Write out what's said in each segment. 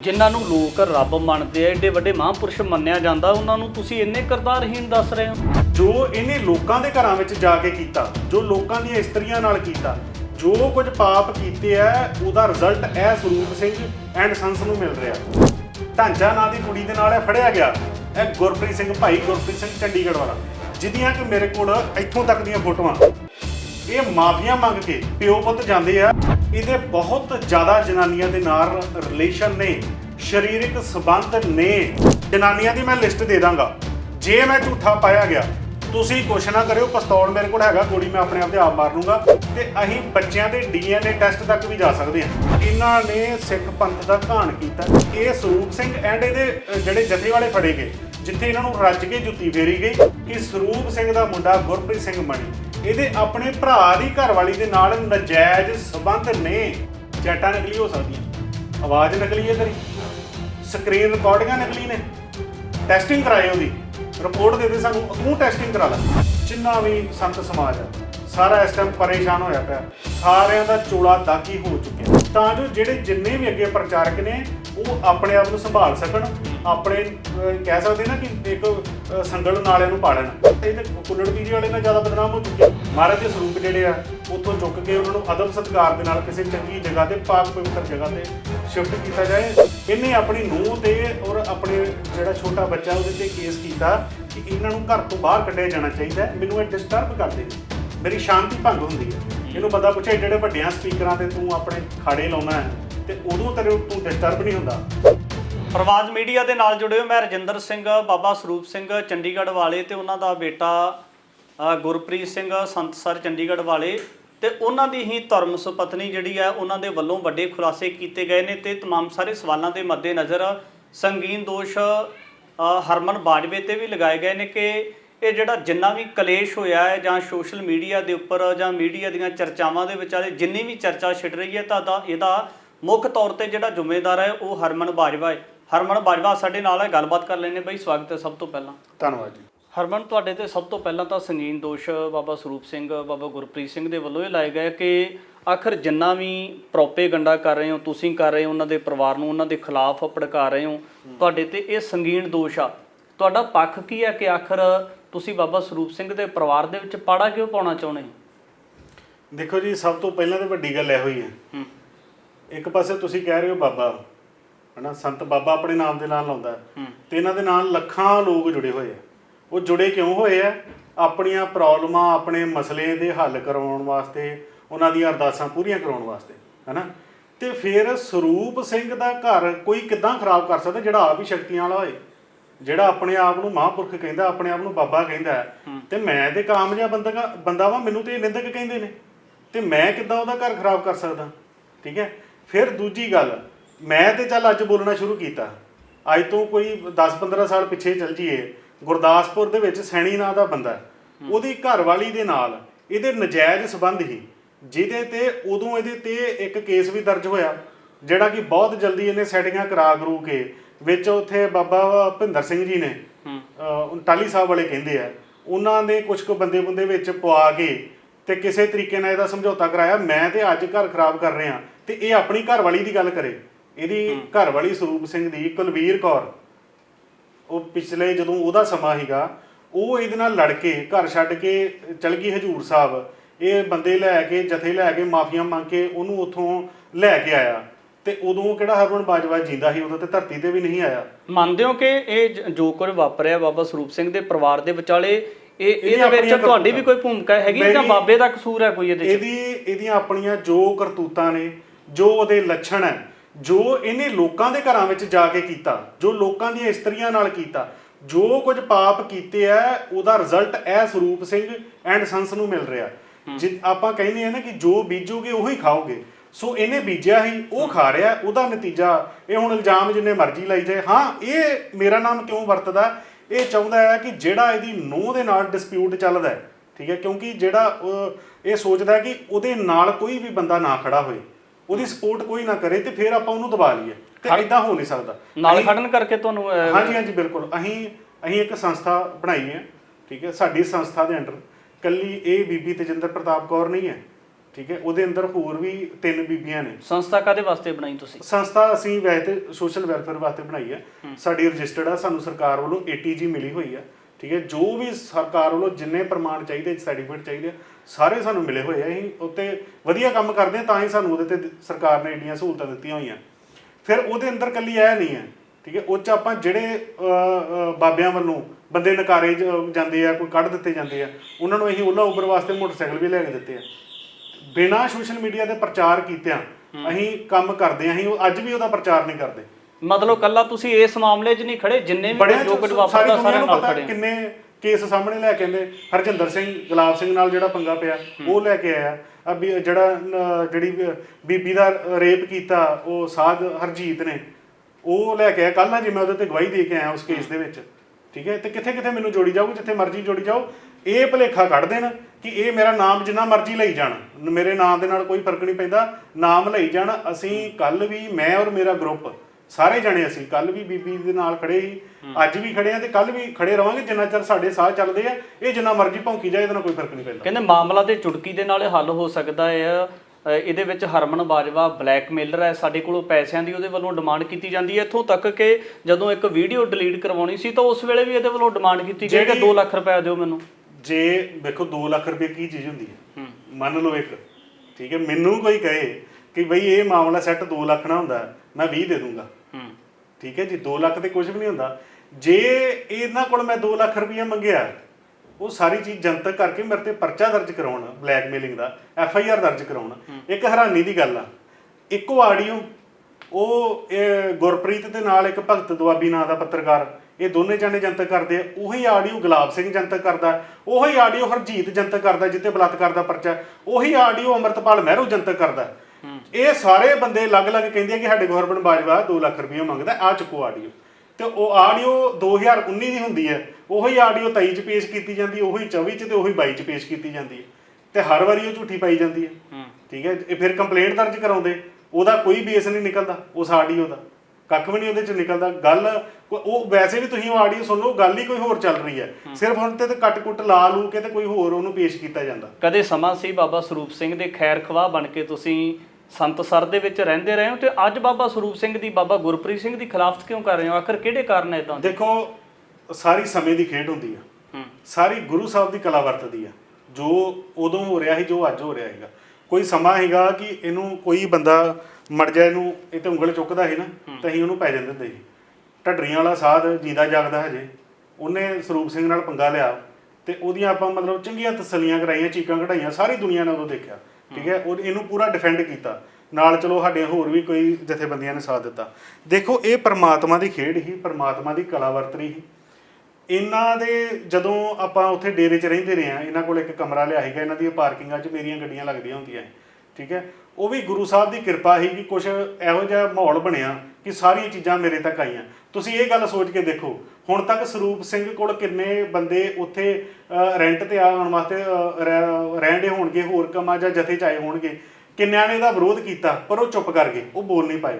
ਜਿਨ੍ਹਾਂ ਨੂੰ ਲੋਕ ਰੱਬ ਮੰਨਦੇ ਆ, ਏਡੇ ਵੱਡੇ ਮਹਾਂਪੁਰਸ਼ ਮੰਨਿਆ ਜਾਂਦਾ, ਉਹਨਾਂ ਨੂੰ ਤੁਸੀਂ ਇੰਨੇ ਕਰਤਾਰਹੀਣ ਦੱਸ ਰਹੇ ਹੋ। ਜੋ ਇਹਨੇ ਲੋਕਾਂ ਦੇ ਘਰਾਂ ਵਿੱਚ ਜਾ ਕੇ ਕੀਤਾ, ਜੋ ਲੋਕਾਂ ਦੀਆਂ ਇਸਤਰੀਆਂ ਨਾਲ ਕੀਤਾ, ਜੋ ਕੁਝ ਪਾਪ ਕੀਤੇ ਆ, ਉਹਦਾ ਰਿਜ਼ਲਟ ਇਹ ਸਰੂਪ ਸਿੰਘ ਐਂਡ ਸੰਸ ਨੂੰ ਮਿਲ ਰਿਹਾ। ਢਾਂਚਾ ਨਾਂ ਦੀ ਕੁੜੀ ਦੇ ਨਾਲ ਇਹ ਫੜਿਆ ਗਿਆ, ਇਹ ਗੁਰਪ੍ਰੀਤ ਸਿੰਘ ਭਾਈ ਗੁਰਪ੍ਰੀਤ ਸਿੰਘ ਚੰਡੀਗੜ੍ਹ ਵਾਲਾ ਜਿਹਦੀਆਂ ਕਿ ਮੇਰੇ ਕੋਲ ਇੱਥੋਂ ਤੱਕ ਦੀਆਂ ਫੋਟੋਆਂ। ਇਹ ਮਾਫੀਆਂ ਮੰਗ ਕੇ ਪਿਓ ਪੁੱਤ ਜਾਂਦੇ ਆ ਇਹਦੇ ਬਹੁਤ ਜ਼ਿਆਦਾ ਜਨਾਨੀਆਂ ਦੇ ਨਾਲ ਰਿਲੇਸ਼ਨ ਨੇ, ਸਰੀਰਕ ਸੰਬੰਧ ਨੇ। ਜਨਾਨੀਆਂ ਦੀ ਮੈਂ ਲਿਸਟ ਦੇ ਦਾਂਗਾ। ਜੇ ਮੈਂ ਝੂਠਾ ਪਾਇਆ ਗਿਆ, ਤੁਸੀਂ ਕੁਛ ਨਾ ਕਰਿਓ, ਪਿਸਤੌਲ ਮੇਰੇ ਕੋਲ ਹੈਗਾ, ਗੋਲੀ ਮੈਂ ਆਪਣੇ ਆਪ ਤੇ ਆਪ ਮਾਰ ਲੂੰਗਾ ਤੇ ਅਸੀਂ ਬੱਚਿਆਂ ਦੇ ਡੀਐਨਏ ਟੈਸਟ ਤੱਕ ਵੀ ਜਾ ਸਕਦੇ ਹਾਂ। ਇਹਨਾਂ ਨੇ ਸਿੱਖ ਪੰਥ ਦਾ ਘਾਣ ਕੀਤਾ। ਇਹ ਸਰੂਪ ਸਿੰਘ ਐਂਡ ਇਹਦੇ ਜਿਹੜੇ ਜਥੇ ਵਾਲੇ ਫੜੇ ਗਏ, ਜਿੱਥੇ ਇਹਨਾਂ ਨੂੰ ਰੱਜ ਕੇ ਜੁੱਤੀ ਫੇਰੀ ਗਈ ਕਿ ਸਰੂਪ ਸਿੰਘ ਦਾ ਮੁੰਡਾ ਗੁਰਪ੍ਰੀਤ ਸਿੰਘ ਮਣੀ ਇਹਦੇ ਆਪਣੇ ਭਰਾ ਦੀ ਘਰਵਾਲੀ ਦੇ ਨਾਲ ਨਜਾਇਜ਼ ਸਬੰਧ ਨੇ। ਚੈਟਾਂ ਨਕਲੀ ਹੋ ਸਕਦੀਆਂ। ਆਵਾਜ਼ ਨਕਲੀ ਹੈ ਤੇਰੀ। ਸਕਰੀਨ ਰਿਕਾਰਡਿੰਗਾਂ ਨਕਲੀ ਨੇ। ਟੈਸਟਿੰਗ ਕਰਾਏ ਉਹਦੀ। ਰਿਪੋਰਟ ਦੇ ਦੇ ਸਾਨੂੰ ਤੂੰ ਟੈਸਟਿੰਗ ਕਰਾ ਲੈ। ਜਿੰਨਾ ਵੀ ਸੰਤ ਸਮਾਜ ਆ, ਸਾਰਾ ਇਸ ਟਾਈਮ ਪਰੇਸ਼ਾਨ ਹੋਇਆ ਪਿਆ। ਸਾਰਿਆਂ ਦਾ ਚੋਲਾ ਦਾਗੀ ਹੋ ਚੁੱਕਿਆ। ਤਾਂ ਜੋ ਜਿਹੜੇ ਜਿੰਨੇ ਵੀ ਅੱਗੇ ਪ੍ਰਚਾਰਕ ਨੇ ਉਹ ਆਪਣੇ ਆਪ ਨੂੰ ਸੰਭਾਲ ਸਕਣ ਆਪਣੇ ਅਹ, ਕਹਿ ਸਕਦੇ ਨਾ ਕਿ ਇੱਕ ਅਹ, ਸੰਗਲ ਨਾਲਿਆਂ ਨੂੰ ਪਾੜਨ ਇਹ ਤੇ ਕੁੱਲੜ ਪੀਰੀ ਵਾਲੇ ਨਾਲ ਜ਼ਿਆਦਾ ਬਦਨਾਮ ਹੋ ਚੁੱਕੇ ਮਹਾਰਾਜ ਦੇ ਸਰੂਪ ਜਿਹੜੇ ਆ ਉੱਥੋਂ ਚੁੱਕ ਕੇ ਉਹਨਾਂ ਨੂੰ ਅਦਬ ਸਤਿਕਾਰ ਦੇ ਨਾਲ ਕਿਸੇ ਚੰਗੀ ਜਗ੍ਹਾ ਤੇ ਪਾਕ ਪਵਿੱਤਰ ਜਗ੍ਹਾ ਤੇ ਸ਼ਿਫਟ ਕੀਤਾ ਜਾਏ। ਇਹਨੇ ਆਪਣੀ ਨੂੰਹ ਤੇ ਔਰ ਆਪਣੇ ਜਿਹੜਾ ਛੋਟਾ ਬੱਚਾ ਉਹਦੇ ਤੇ ਕੇਸ ਕੀਤਾ ਕਿ ਇਹਨਾਂ ਨੂੰ ਘਰ ਤੋਂ ਬਾਹਰ ਕੱਢਿਆ ਜਾਣਾ ਚਾਹੀਦਾ ਹੈ। ਮੈਨੂੰ ਇਹ ਡਿਸਟਰਬ ਕਰਦੇ ਨੇ। ਮੇਰੀ ਸ਼ਾਂਤੀ ਭੰਗ ਹੁੰਦੀ ਹੈ। ਇਹਨੂੰ ਬੰਦਾ ਪੁੱਛੇ ਜਿਹੜੇ ਵੱਡਿਆਂ ਸਪੀਕਰਾਂ ਤੇ ਤੂੰ ਆਪਣੇ ਖਾੜੇ ਲਾਉਣਾ ਹੈ ਤੇ ਉਦੋਂ ਤੇਰੇ ਤੂੰ ਡਿਸਟਰਬ ਨਹੀਂ ਹੁੰਦਾ ਪ੍ਰਵਾਦ ਮੀਡੀਆ ਦੇ ਨਾਲ ਜੁੜੇ ਹੋ ਮੈਂ ਰਜਿੰਦਰ ਸਿੰਘ ਬਾਬਾ ਸਰੂਪ ਸਿੰਘ ਚੰਡੀਗੜ੍ਹ ਵਾਲੇ ਤੇ ਉਹਨਾਂ ਦਾ ਬੇਟਾ ਅ, ਗੁਰਪ੍ਰੀਤ ਸਿੰਘ ਸੰਤ ਸਰ ਚੰਡੀਗੜ੍ਹ ਵਾਲੇ ਤੇ ਉਹਨਾਂ ਦੀ ਹੀ ਧਰਮ ਸੁਪਤਨੀ ਜਿਹੜੀ ਹੈ ਉਹਨਾਂ ਦੇ ਵੱਲੋਂ ਵੱਡੇ ਖੁਲਾਸੇ ਕੀਤੇ ਗਏ ਨੇ ਤੇ तमाम ਸਾਰੇ ਸਵਾਲਾਂ ਦੇ ਮੱਦੇਨਜ਼ਰ ਸੰਗੀਨ ਦੋਸ਼ ਅ, ਹਰਮਨ ਬਾਜਵੇ ਤੇ ਵੀ ਲਗਾਏ ਗਏ ਨੇ ਕਿ ਇਹ ਜਿਹੜਾ ਜਿੰਨਾ ਵੀ ਕਲੇਸ਼ ਹੋਇਆ ਹੈ ਜਾਂ ਸੋਸ਼ਲ ਮੀਡੀਆ ਦੇ ਉੱਪਰ ਜਾਂ ਮੀਡੀਆ ਦੀਆਂ ਚਰਚਾਵਾਂ ਦੇ ਵਿਚਾਲੇ ਜਿੰਨੀ ਵੀ ਚਰਚਾ ਛਿੜ ਰਹੀ ਹੈ ਤਾਂ ਦਾ ਇਹਦਾ ਮੁੱਖ ਤੌਰ ਤੇ ਜਿਹੜਾ ਜ਼ਿੰਮੇਦਾਰ ਹੈ ਉਹ ਹਰਮਨ ਬਾਜਵਾ ਹੈ। ਹਰਮਨ ਬਾਜਵਾ ਸਾਡੇ ਨਾਲ ਹੈ ਗੱਲਬਾਤ ਕਰ ਲੈਣੇ ਬਈ। ਸਵਾਗਤ ਹੈ ਸਭ ਤੋਂ ਪਹਿਲਾਂ। ਧੰਨਵਾਦ ਜੀ। ਹਰਮਨ ਤੁਹਾਡੇ ਤੇ ਸਭ ਤੋਂ ਪਹਿਲਾਂ ਤਾਂ ਸੰਗੀਨ ਦੋਸ਼ ਬਾਬਾ ਸਰੂਪ ਸਿੰਘ ਬਾਬਾ ਗੁਰਪ੍ਰੀਤ ਸਿੰਘ ਦੇ ਵੱਲੋਂ ਇਹ ਲਾਏ ਗਏ ਕਿ ਆਖਰ ਜਿੰਨਾ ਵੀ ਪ੍ਰੋਪੇਗੰਡਾ ਕਰ ਰਹੇ ਹੋ ਤੁਸੀਂ ਕਰ ਰਹੇ ਹੋ ਉਹਨਾਂ ਦੇ ਪਰਿਵਾਰ ਨੂੰ ਉਹਨਾਂ ਦੇ ਖਿਲਾਫ ਭੜਕਾ ਰਹੇ ਹੋ ਤੁਹਾਡੇ ਤੇ ਇਹ ਸੰਗੀਨ ਦੋਸ਼ ਆ। ਤੁਹਾਡਾ ਪੱਖ ਕੀ ਹੈ ਕਿ ਆਖਰ ਤੁਸੀਂ ਬਾਬਾ ਸਰੂਪ ਸਿੰਘ ਦੇ ਪਰਿਵਾਰ ਦੇ ਵਿੱਚ ਪਾੜਾ ਕਿਉਂ ਪਾਉਣਾ ਚਾਹੁੰਦੇ ਦੇਖੋ ਜੀ ਸਭ ਤੋਂ ਪਹਿਲਾਂ ਤਾਂ ਵੱਡੀ ਗੱਲ ਇਹੋ ਹੀ ਹੈ ਹੂੰ। ਇੱਕ ਪਾਸੇ ਤੁਸੀਂ ਕਹਿ ਰਹੇ ਹੋ ਬਾਬਾ ਹਨਾ ਸੰਤ ਬਾਬਾ ਆਪਣੇ ਨਾਮ ਦੇ ਨਾਲ ਲਾਉਂਦਾ ਹੈ। ਤੇ ਇਹਨਾਂ ਦੇ ਨਾਲ ਲੱਖਾਂ ਲੋਕ ਜੁੜੇ ਹੋਏ ਆ। ਉਹ ਜੁੜੇ ਕਿਉਂ ਹੋਏ ਆ? ਆਪਣੀਆਂ ਪ੍ਰੋਬਲਮਾਂ ਆਪਣੇ ਮਸਲੇ ਦੇ ਹੱਲ ਕਰਵਾਉਣ ਵਾਸਤੇ ਉਹਨਾਂ ਦੀਆਂ ਅਰਦਾਸਾਂ ਪੂਰੀਆਂ ਕਰਾਉਣ ਵਾਸਤੇ ਹਨਾ। ਤੇ ਫਿਰ ਸਰੂਪ ਸਿੰਘ ਦਾ ਘਰ ਕੋਈ ਕਿਦਾਂ ਖਰਾਬ ਕਰ ਸਕਦਾ ਜਿਹੜਾ ਆਪ ਹੀ ਸ਼ਕਤੀਆਂ ਵਾਲਾ ਹੋਏ? ਜਿਹੜਾ ਆਪਣੇ ਆਪ ਨੂੰ ਮਹਾਂਪੁਰਖ ਕਹਿੰਦਾ ਆਪਣੇ ਆਪ ਨੂੰ ਬਾਬਾ ਕਹਿੰਦਾ ਹੈ। ਤੇ ਮੈਂ ਤੇ ਕਾਮਯਾਬ ਬੰਦਾ ਬੰਦਾ ਵਾਂ ਮੈਨੂੰ ਤੇ ਇਹ ਨਿੰਦਕ ਕਹਿੰਦੇ ਨੇ। ਤੇ ਮੈਂ ਕਿੱਦਾਂ ਉਹਦਾ ਘਰ ਖਰਾਬ ਕਰ ਸਕਦਾ? ਠੀਕ ਹੈ? ਫਿਰ ਦੂਜੀ ਗੱਲ ਮੈਂ ਤੇ ਚੱਲ ਅੱਜ ਬੋਲਣਾ ਸ਼ੁਰੂ ਕੀਤਾ। ਅੱਜ ਤੋਂ ਕੋਈ 10-15 ਸਾਲ ਪਿੱਛੇ ਚੱਲ ਜੀਏ ਗੁਰਦਾਸਪੁਰ ਦੇ ਵਿੱਚ ਸੈਣੀ ਨਾਂ ਦਾ ਬੰਦਾ ਹੈ। ਉਹਦੀ ਘਰਵਾਲੀ ਦੇ ਨਾਲ ਇਹਦੇ ਨਜਾਇਜ਼ ਸਬੰਧ ਹੀ ਜਿਹਦੇ ਤੇ ਉਦੋਂ ਇਹਦੇ ਤੇ ਇੱਕ ਕੇਸ ਵੀ ਦਰਜ ਹੋਇਆ ਜਿਹੜਾ ਕਿ ਬਹੁਤ ਜਲਦੀ ਇਹਨੇ ਸੈਟਿੰਗਾਂ ਕਰਾ ਕਰੂ ਕੇ ਵਿੱਚ ਉੱਥੇ ਬਾਬਾ ਭਿੰਦਰ ਸਿੰਘ ਜੀ ਨੇ ਅਹ 39 ਸਾਹਿਬ ਵਾਲੇ ਕਹਿੰਦੇ ਆ ਉਹਨਾਂ ਨੇ ਕੁਝ ਕੁ ਬੰਦੇ ਬੰਦੇ ਵਿੱਚ ਪਵਾ ਕੇ ਤੇ ਕਿਸੇ ਤਰੀਕੇ ਨਾਲ ਇਹਦਾ ਸਮਝੌਤਾ ਕਰਾਇਆ। ਮੈਂ ਤੇ ਅੱਜ ਘਰ ਖਰਾਬ ਕਰ ਰਿਹਾ। ਤੇ ਇਹ ਆਪਣੀ ਘਰ ਵਾਲੀ ਦੀ ਗੱਲ ਕਰੇ। ਇਹਦੀ ਘਰ ਵਾਲੀ ਸਰੂਪ ਸਿੰਘ ਦੀ ਕੁਲਵੀਰ ਕੌਰ। ਉਹ ਪਿਛਲੇ ਜਦੋਂ ਉਹਦਾ ਸਮਾਂ ਸੀਗਾ ਉਹ ਇਹਦੇ ਨਾਲ ਲੜ ਕੇ ਘਰ ਛੱਡ ਕੇ ਚਲ ਗਈ ਹਜੂਰ ਸਾਹਿਬ। ਇਹ ਬੰਦੇ ਲੈ ਕੇ ਜਥੇ ਲੈ ਕੇ ਮਾਫੀਆਂ ਮੰਗ ਕੇ ਉਹਨੂੰ ਉੱਥੋਂ ਲੈ ਕੇ ਆਇਆ। ਤੇ ਉਦੋਂ ਕਿਹੜਾ ਹਰਮਨ ਬਾਜਵਾ ਜਿੰਦਾ ਸੀ ਉਦੋਂ ਤੇ ਧਰਤੀ ਤੇ ਵੀ ਨਹੀਂ ਆਇਆ। ਮੰਨਦੇ ਹੋ ਕਿ ਇਹ ਜ- ਕੁਝ ਵਾਪਰਿਆ ਬਾਬਾ ਸਰੂਪ ਸਿੰਘ ਦੇ ਪਰਿਵਾਰ ਦੇ ਵਿਚਾਲੇ ਇਹ ਇਹਦੇ ਵਿੱਚ ਤੁਹਾਡੀ ਵੀ ਕੋਈ ਭੂਮਿਕਾ ਹੈਗੀ ਜਾਂ ਬਾਬੇ ਦਾ ਕਸੂਰ ਹੈ ਕੋਈ ਇਹਦੇ 'ਚ? ਇਹਦੀ ਇਹਦੀਆਂ ਆਪਣੀਆਂ ਜੋ ਕਰਤੂਤਾਂ ਨੇ ਜੋ ਉਹਦੇ ਲੱਛਣ ਹੈ ਜੋ ਇਹਨੇ ਲੋਕਾਂ ਦੇ ਘਰਾਂ ਵਿੱਚ ਜਾ ਕੇ ਕੀਤਾ ਜੋ ਲੋਕਾਂ ਦੀਆਂ ਇਸਤਰੀਆਂ ਨਾਲ ਕੀਤਾ ਜੋ ਕੁਝ ਪਾਪ ਕੀਤੇ ਆ ਉਹਦਾ ਰਿਜ਼ਲਟ ਇਹ ਸਰੂਪ ਸਿੰਘ ਐਂਡ ਸੰਸ ਨੂੰ ਮਿਲ ਰਿਹਾ। ਜੇ ਆਪਾਂ ਕਹਿੰਦੇ ਆ ਨਾ ਕਿ ਜੋ ਬੀਜੋਗੇ ਉਹੀ ਖਾਓਗੇ। ਸੋ ਇਹਨੇ ਬੀਜਿਆ ਹੀ ਉਹ ਖਾ ਰਿਹਾ ਉਹਦਾ ਨਤੀਜਾ ਇਹ ਹੁਣ ਇਲਜ਼ਾਮ ਜਿੰਨੇ ਮਰਜ਼ੀ ਲਾਈ ਜਾਏ। ਹਾਂ ਇਹ ਮੇਰਾ ਨਾਮ ਕਿਉਂ ਵਰਤਦਾ? ਇਹ ਚਾਹੁੰਦਾ ਹੈ ਕਿ ਜਿਹੜਾ ਇਹਦੀ ਨੂੰਹ ਦੇ ਨਾਲ ਡਿਸਪਿਊਟ ਚੱਲਦਾ ਹੈ ਠੀਕ ਹੈ? ਕਿਉਂਕਿ ਜਿਹੜਾ ਇਹ ਸੋਚਦਾ ਕਿ ਉਹਦੇ ਨਾਲ ਕੋਈ ਵੀ ਬੰਦਾ ਨਾ ਖੜਾ ਹੋਏ। ਉਹਦੀ ਸਪੋਰਟ ਕੋਈ ਨਾ ਕਰੇ ਤੇ ਫਿਰ ਆਪਾਂ ਉਹਨੂੰ ਦਬਾ ਲਈਏ। ਤੇ ਇਦਾਂ ਹੋ ਨਹੀਂ ਸਕਦਾ। ਨਾਲ ਖੜਨ ਕਰਕੇ ਤੁਹਾਨੂੰ ਅਹ, ਹਾਂਜੀ ਹਾਂਜੀ ਬਿਲਕੁਲ। ਅਸੀਂ ਅਸੀਂ ਇੱਕ ਸੰਸਥਾ ਬਣਾਈ ਹੈ ਠੀਕ ਹੈ ਸਾਡੀ ਸੰਸਥਾ ਦੇ ਅੰਡਰ। ਕੱਲੀ ਇਹ ਬੀਬੀ ਤੇਜਿੰਦਰ ਪ੍ਰਤਾਪ ਕੌਰ ਨਹੀਂ ਹੈ ਠੀਕ ਹੈ ਉਹਦੇ ਅੰਦਰ ਹੋਰ ਵੀ ਤਿੰਨ ਬੀਬੀਆਂ ਨੇ। ਸੰਸਥਾ ਕਾਦੇ ਵਾਸਤੇ ਬਣਾਈ ਤੁਸੀਂ? ਸੰਸਥਾ ਅਸੀਂ ਵੈਸੇ ਤੇ ਸੋਸ਼ਲ ਵੈਲਫੇਅਰ ਵਾਸਤੇ ਬਣਾਈ ਹੈ। ਸਾਡੀ ਰਜਿਸਟਰਡ ਆ ਸਾਨੂੰ ਸਰਕਾਰ ਵੱਲੋਂ ATG ਮਿਲੀ ਹੋਈ ਹੈ ਠੀਕ ਹੈ ਜੋ ਵੀ ਸਰਕਾਰ ਵੱਲੋਂ ਜਿੰਨੇ ਪ੍ਰਮਾਣ ਚਾਹੀਦੇ ਸਰਟੀਫਿਕੇਟ ਚਾਹੀਦੇ ਆ, ਸਾਰੇ ਸਾਨੂੰ ਮਿਲੇ ਹੋਏ ਆ ਅਸੀਂ ਉੱਤੇ ਵਧੀਆ ਕੰਮ ਕਰਦੇ ਤਾਂ ਹੀ ਸਾਨੂੰ ਉਹਦੇ ਤੇ ਸਰਕਾਰ ਨੇ ਇੰਨੀਆਂ ਸਹੂਲਤਾਂ ਦਿੱਤੀਆਂ ਹੋਈਆਂ। ਫਿਰ ਉਹਦੇ ਅੰਦਰ ਕੱਲੀ ਇਹ ਨਹੀਂ ਹੈ ਠੀਕ ਹੈ ਉਹ ਚ ਆਪਾਂ ਜਿਹੜੇ ਬਾਬਿਆਂ ਵੱਲੋਂ ਬੰਦੇ ਨਕਾਰੇ ਜਾਂਦੇ ਆ ਕੋਈ ਕੱਢ ਦਿੱਤੇ ਜਾਂਦੇ ਆ ਉਹਨਾਂ ਨੂੰ ਅਸੀਂ ਓਲਾ ਉਬਰ ਵਾਸਤੇ ਮੋਟਰਸਾਈਕਲ ਵੀ ਲੈ ਕੇ ਦਿੱਤੇ ਆ। ਬਿਨਾਂ ਸੋਸ਼ਲ ਮੀਡੀਆ ਦੇ ਪ੍ਰਚਾਰ ਕੀਤਿਆਂ ਅਸੀਂ ਕੰਮ ਕਰਦੇ ਹਾਂ ਅਸੀਂ ਅੱਜ ਵੀ ਉਹਦਾ ਪ੍ਰਚਾਰ ਨਹੀਂ ਕਰਦੇ। ਮਤਲਬ ਕੱਲਾ ਤੁਸੀਂ ਇਸ ਮਾਮਲੇ 'ਚ ਨਹੀਂ ਖੜੇ ਜਿੰਨੇ ਵੀ ਸਾਰੀ ਵਾਪਰਦਾ ਸਾਰਿਆਂ ਨਾਲ ਖੜੇ ਆ। ਕਿੰਨੇ ਕੇਸ ਸਾਹਮਣੇ ਲੈ ਕੇ ਆਂਦੇ ਹਰਜਿੰਦਰ ਸਿੰਘ ਗੁਲਾਬ ਸਿੰਘ ਨਾਲ ਜਿਹੜਾ ਪੰਗਾ ਪਿਆ ਉਹ ਲੈ ਕੇ ਆਇਆ। ਆ ਵੀ ਜਿਹੜਾ ਜਿਹੜੀ ਬੀਬੀ ਦਾ ਰੇਪ ਕੀਤਾ ਉਹ ਸਾਧ ਹਰਜੀਤ ਨੇ ਉਹ ਲੈ ਕੇ ਆਇਆ। ਕੱਲ ਨਾ ਜੀ ਮੈਂ ਉਹਦੇ ਤੇ ਗਵਾਹੀ ਦੇ ਕੇ ਆਇਆ ਉਸ ਕੇਸ ਦੇ ਵਿੱਚ। ਠੀਕ ਹੈ? ਤੇ ਕਿੱਥੇ ਕਿੱਥੇ ਮੈਨੂੰ ਜੋੜੀ ਜਾਊਗੀ? ਜਿੱਥੇ ਮਰਜ਼ੀ ਜੋੜੀ ਜਾਓ। ਇਹ ਭਲੇਖਾ ਕੱਢ ਦੇਣ ਕਿ ਇਹ ਮੇਰਾ ਨਾਮ ਜਿੰਨਾ ਮਰਜ਼ੀ ਲਈ ਜਾਣ। ਮੇਰੇ ਨਾਮ ਦੇ ਨਾਲ ਕੋਈ ਫ਼ਰਕ ਨਹੀਂ ਪੈਂਦਾ। ਨਾਮ ਲਈ ਜਾਣ। ਅਸੀਂ ਕੱਲ ਵੀ ਮੈਂ ਔਰ ਮੇਰਾ ਗਰੁੱਪ ਸਾਰੇ ਜਣੇ ਅਸੀਂ ਕੱਲ ਵੀ ਬੀਬੀ ਦੇ ਨਾਲ ਖੜੇ ਸੀ ਅੱਜ ਵੀ ਖੜੇ ਆ ਤੇ ਕੱਲ ਵੀ ਖੜੇ ਰਵਾਂਗੇ ਜਿੰਨਾ ਚਿਰ ਸਾਡੇ ਸਾਹ ਚੱਲਦੇ ਆ ਇਹ ਜਿੰਨਾ ਮਰਜ਼ੀ ਭੌਂਕੀ ਜਾਏ ਇਹਦੇ ਨਾਲ ਕੋਈ ਫ਼ਰਕ ਨਹੀਂ ਪੈਂਦਾ। ਕਹਿੰਦੇ ਮਾਮਲਾ ਤੇ ਚੁਟਕੀ ਦੇ ਨਾਲ ਹੱਲ ਹੋ ਸਕਦਾ ਹੈ ਇਹਦੇ ਵਿੱਚ ਹਰਮਨ ਬਾਜਵਾ ਬਲੈਕਮੇਲਰ ਹੈ ਸਾਡੇ ਕੋਲੋਂ ਪੈਸਿਆਂ ਦੀ ਉਹਦੇ ਵੱਲੋਂ ਡਿਮਾਂਡ ਕੀਤੀ ਜਾਂਦੀ ਹੈ। ਇੱਥੋਂ ਤੱਕ ਕਿ ਜਦੋਂ ਇੱਕ ਵੀਡੀਓ ਡਿਲੀਟ ਕਰਵਾਉਣੀ ਸੀ ਤਾਂ ਉਸ ਵੇਲੇ ਵੀ ਇਹਦੇ ਵੱਲੋਂ ਡਿਮਾਂਡ ਕੀਤੀ ਗਈ ਕਿ ਜਿਹੜੀ- 2 ਲੱਖ ਰੁਪਏ ਦਿਓ ਮੈਨੂੰ। ਜੇ ਵੇਖੋ 2 ਲੱਖ ਰੁਪਏ ਕੀ ਚੀਜ਼ ਹੁੰਦੀ ਹੈ? ਮੰਨ ਲਓ ਇੱਕ ਠੀਕ ਹੈ ਮੈਨੂੰ ਕੋਈ ਕਹੇ ਕਿ ਬਈ ਇਹ ਮਾਮਲਾ ਸੈੱਟ 2 ਲੱਖ ਨਾ ਹੁੰਦਾ ਮੈਂ 20 ਦੇ ਦੂੰਗਾ। ਠੀਕ ਹੈ ਜੀ 2 ਲੱਖ ਤੇ ਕੁਝ ਵੀ ਨਹੀਂ ਹੁੰਦਾ। ਜੇ ਇਹਨਾਂ ਕੋਲ ਮੈਂ 2 ਲੱਖ ਰੁਪਏ ਮੰਗਿਆ ਉਹ ਸਾਰੀ ਚੀਜ਼ ਜਨਤਕ ਕਰਕੇ ਮੇਰੇ ਤੇ ਪਰਚਾ ਦਰਜ ਕਰਾਉਣ ਬਲੈਕਮੇਲਿੰਗ ਦਾ ਐਫ ਆਈ ਆਰ ਦਰਜ ਕਰਾਉਣ। ਇੱਕ ਹੈਰਾਨੀ ਦੀ ਗੱਲ ਆ ਇੱਕੋ ਆਡੀਓ ਉਹ ਗੁਰਪ੍ਰੀਤ ਦੇ ਨਾਲ ਇੱਕ ਭਗਤ ਦੁਆਬੀ ਨਾਂ ਦਾ ਪੱਤਰਕਾਰ ਇਹ ਦੋਨੇ ਜਾਣੇ ਜਨਤਕ ਕਰਦੇ ਆ ਉਹੀ ਆਡੀਓ ਗੁਲਾਬ ਸਿੰਘ ਜਨਤਕ ਕਰਦਾ ਉਹੀ ਆਡੀਓ ਹਰਜੀਤ ਜਨਤਕ ਕਰਦਾ ਜਿੱਤੇ ਬਲਾਤਕਾਰ ਦਾ ਪਰਚਾ ਉਹੀ ਆਡੀਓ ਅਮਰਤਪਾਲ ਮਹਿਰੂ ਜਨਤਕ ਕਰਦਾ। ਇਹ ਸਾਰੇ ਬੰਦੇ ਅਲੱਗ-ਅਲੱਗ ਕਹਿੰਦੇ ਆ ਕਿ ਸਾਡੇ ਗਵਰਨਮੈਂਟ ਬਾਜਵਾ 2 ਲੱਖ ਰੁਪਏ ਮੰਗਦਾ ਆ ਚੁੱਕੋ ਆਡੀਓ ਤੇ ਉਹ ਆਡੀਓ 2019 ਦੀ ਹੁੰਦੀ ਹੈ ਉਹੀ ਆਡੀਓ 23 ਚ ਪੇਸ਼ ਕੀਤੀ ਜਾਂਦੀ ਉਹੀ 24 ਚ ਤੇ ਉਹੀ 22 ਚ ਪੇਸ਼ ਕੀਤੀ ਜਾਂਦੀ ਹੈ। ਤੇ ਹਰ ਵਾਰੀ ਉਹ ਝੂਠੀ ਪਾਈ ਜਾਂਦੀ ਹੈ। ਠੀਕ ਹੈ ਇਹ ਫਿਰ ਕੰਪਲੇਂਟ ਦਰਜ ਕਰਾਉਂਦੇ ਉਹਦਾ ਕੋਈ ਬੇਸ ਨਹੀਂ ਨਿਕਲਦਾ ਉਸ ਆਡੀਓ ਦਾ। ਕੱਖ ਵੀ ਨਹੀਂ ਉਹਦੇ ਚ ਨਿਕਲਦਾ। ਗੱਲ ਉਹ ਵੈਸੇ ਵੀ ਤੁਸੀਂ ਉਹ ਆਡੀਓ ਸੁਣ ਲਓ ਗੱਲ ਹੀ ਕੋਈ ਹੋਰ ਚੱਲ ਰਹੀ ਹੈ। ਸਿਰਫ ਹੁਣ ਤੇ ਤੇ ਕੱਟ-ਕੁੱਟ ਲਾ ਲੂ ਕੇ ਤੇ ਕੋਈ ਹੋਰ ਉਹਨੂੰ ਪੇਸ਼ ਕੀਤਾ ਜਾਂਦਾ। ਕਦੇ ਸਮਾਂ ਸੀ ਬਾਬਾ ਸਰੂਪ ਸਿੰਘ ਦੇ ਖੈਰ ਖਵਾਹ ਬਣ ਕੇ ਤੁਸੀਂ ਸੰਤ ਸਰ ਦੇ ਵਿੱਚ ਰਹਿੰਦੇ ਰਹੇ ਹੋ ਤੇ ਅੱਜ ਬਾਬਾ ਸਰੂਪ ਸਿੰਘ ਦੀ ਬਾਬਾ ਗੁਰਪ੍ਰੀਤ ਸਿੰਘ ਦੀ ਖਿਲਾਫਤ ਕਿਉਂ ਕਰ ਰਹੇ ਹੋ? ਆਖਰ ਕਿਹੜੇ ਕਾਰਨ ਹੈ ਇਦਾਂ ਦੇਖੋ ਸਾਰੀ ਸਮੇਂ ਦੀ ਖੇਡ ਹੁੰਦੀ ਆ। ਸਾਰੀ ਗੁਰੂ ਸਾਹਿਬ ਦੀ ਕਲਾ ਵਰਤਦੀ ਆ। ਜੋ ਉਦੋਂ ਹੋ ਰਿਹਾ ਸੀ ਜੋ ਅੱਜ ਹੋ ਰਿਹਾ ਹੈਗਾ। ਕੋਈ ਸਮਾਂ ਹੈਗਾ ਕਿ ਇਹਨੂੰ ਕੋਈ ਬੰਦਾ ਮਰ ਜਾ ਇਹਨੂੰ ਇਹ ਤੇ ਉਂਗਲ ਚੁੱਕਦਾ ਸੀ ਨਾ ਤਾਂ ਅਸੀਂ ਉਹਨੂੰ ਪੈ ਜਾਂਦੇ ਹੁੰਦੇ ਸੀ। ਢੱਡਰੀਆਂ ਵਾਲਾ ਸਾਧ ਜੀਦਾ ਜਾਗਦਾ ਹਜੇ। ਉਹਨੇ ਸਰੂਪ ਸਿੰਘ ਨਾਲ ਪੰਗਾ ਲਿਆ ਤੇ ਉਹਦੀਆਂ ਆਪਾਂ ਮਤਲਬ ਚੰਗੀਆਂ ਤਸੱਲੀਆਂ ਕਰਾਈਆਂ ਚੀਕਾਂ ਕਢਾਈਆਂ ਸਾਰੀ ਦੁਨੀਆ ਨੇ ਉਦੋਂ ਦੇਖਿਆ। ਠੀਕ ਹੈ? ਉਹ ਇਹਨੂੰ ਪੂਰਾ ਡਿਫੈਂਡ ਕੀਤਾ। ਨਾਲ ਚਲੋ ਸਾਡੇ ਹੋਰ ਵੀ ਕੋਈ ਜਥੇਬੰਦੀਆਂ ਨੇ ਸਾਥ ਦਿੱਤਾ। ਦੇਖੋ, ਇਹ ਪਰਮਾਤਮਾ ਦੀ ਖੇਡ ਹੀ ਪਰਮਾਤਮਾ ਦੀ ਕਲਾ ਵਰਤ ਰਹੀ ਸੀ। ਇਹਨਾਂ ਦੇ ਜਦੋਂ ਆਪਾਂ ਉੱਥੇ ਡੇਰੇ 'ਚ ਰਹਿੰਦੇ ਰਹੇ ਆ ਇਹਨਾਂ ਕੋਲ ਇੱਕ ਕਮਰਾ ਲਿਆ ਸੀਗਾ, ਇਹਨਾਂ ਦੀਆਂ ਪਾਰਕਿੰਗਾਂ 'ਚ ਮੇਰੀਆਂ ਗੱਡੀਆਂ ਲੱਗਦੀਆਂ ਹੁੰਦੀਆਂ ਠੀਕ ਹੈ? ਉਹ ਵੀ ਗੁਰੂ ਸਾਹਿਬ ਦੀ ਕਿਰਪਾ ਸੀ ਕਿ ਕੁਝ ਇਹੋ ਜਿਹਾ ਮਾਹੌਲ ਬਣਿਆ ਕਿ ਸਾਰੀਆਂ ਚੀਜ਼ਾਂ ਮੇਰੇ ਤੱਕ ਆਈਆਂ। ਤੁਸੀਂ ਇਹ ਗੱਲ ਸੋਚ ਕੇ ਦੇਖੋ ਹੁਣ ਤੱਕ ਸਰੂਪ ਸਿੰਘ ਕੋਲ ਕਿੰਨੇ ਬੰਦੇ ਉੱਥੇ ਰੈਂਟ ਤੇ ਆਉਣ ਵਾਸਤੇ ਰਹਿੰਦੇ ਹੋਣਗੇ ਹੋਰ ਕੰਮਾਂ ਜਾਂ ਜਥੇ ਚ ਆਏ ਹੋਣਗੇ ਕਿੰਨਿਆਂ ਨੇ ਇਹਦਾ ਵਿਰੋਧ ਕੀਤਾ ਪਰ ਉਹ ਚੁੱਪ ਕਰ ਗਏ ਉਹ ਬੋਲ ਨਹੀਂ ਪਾਏ।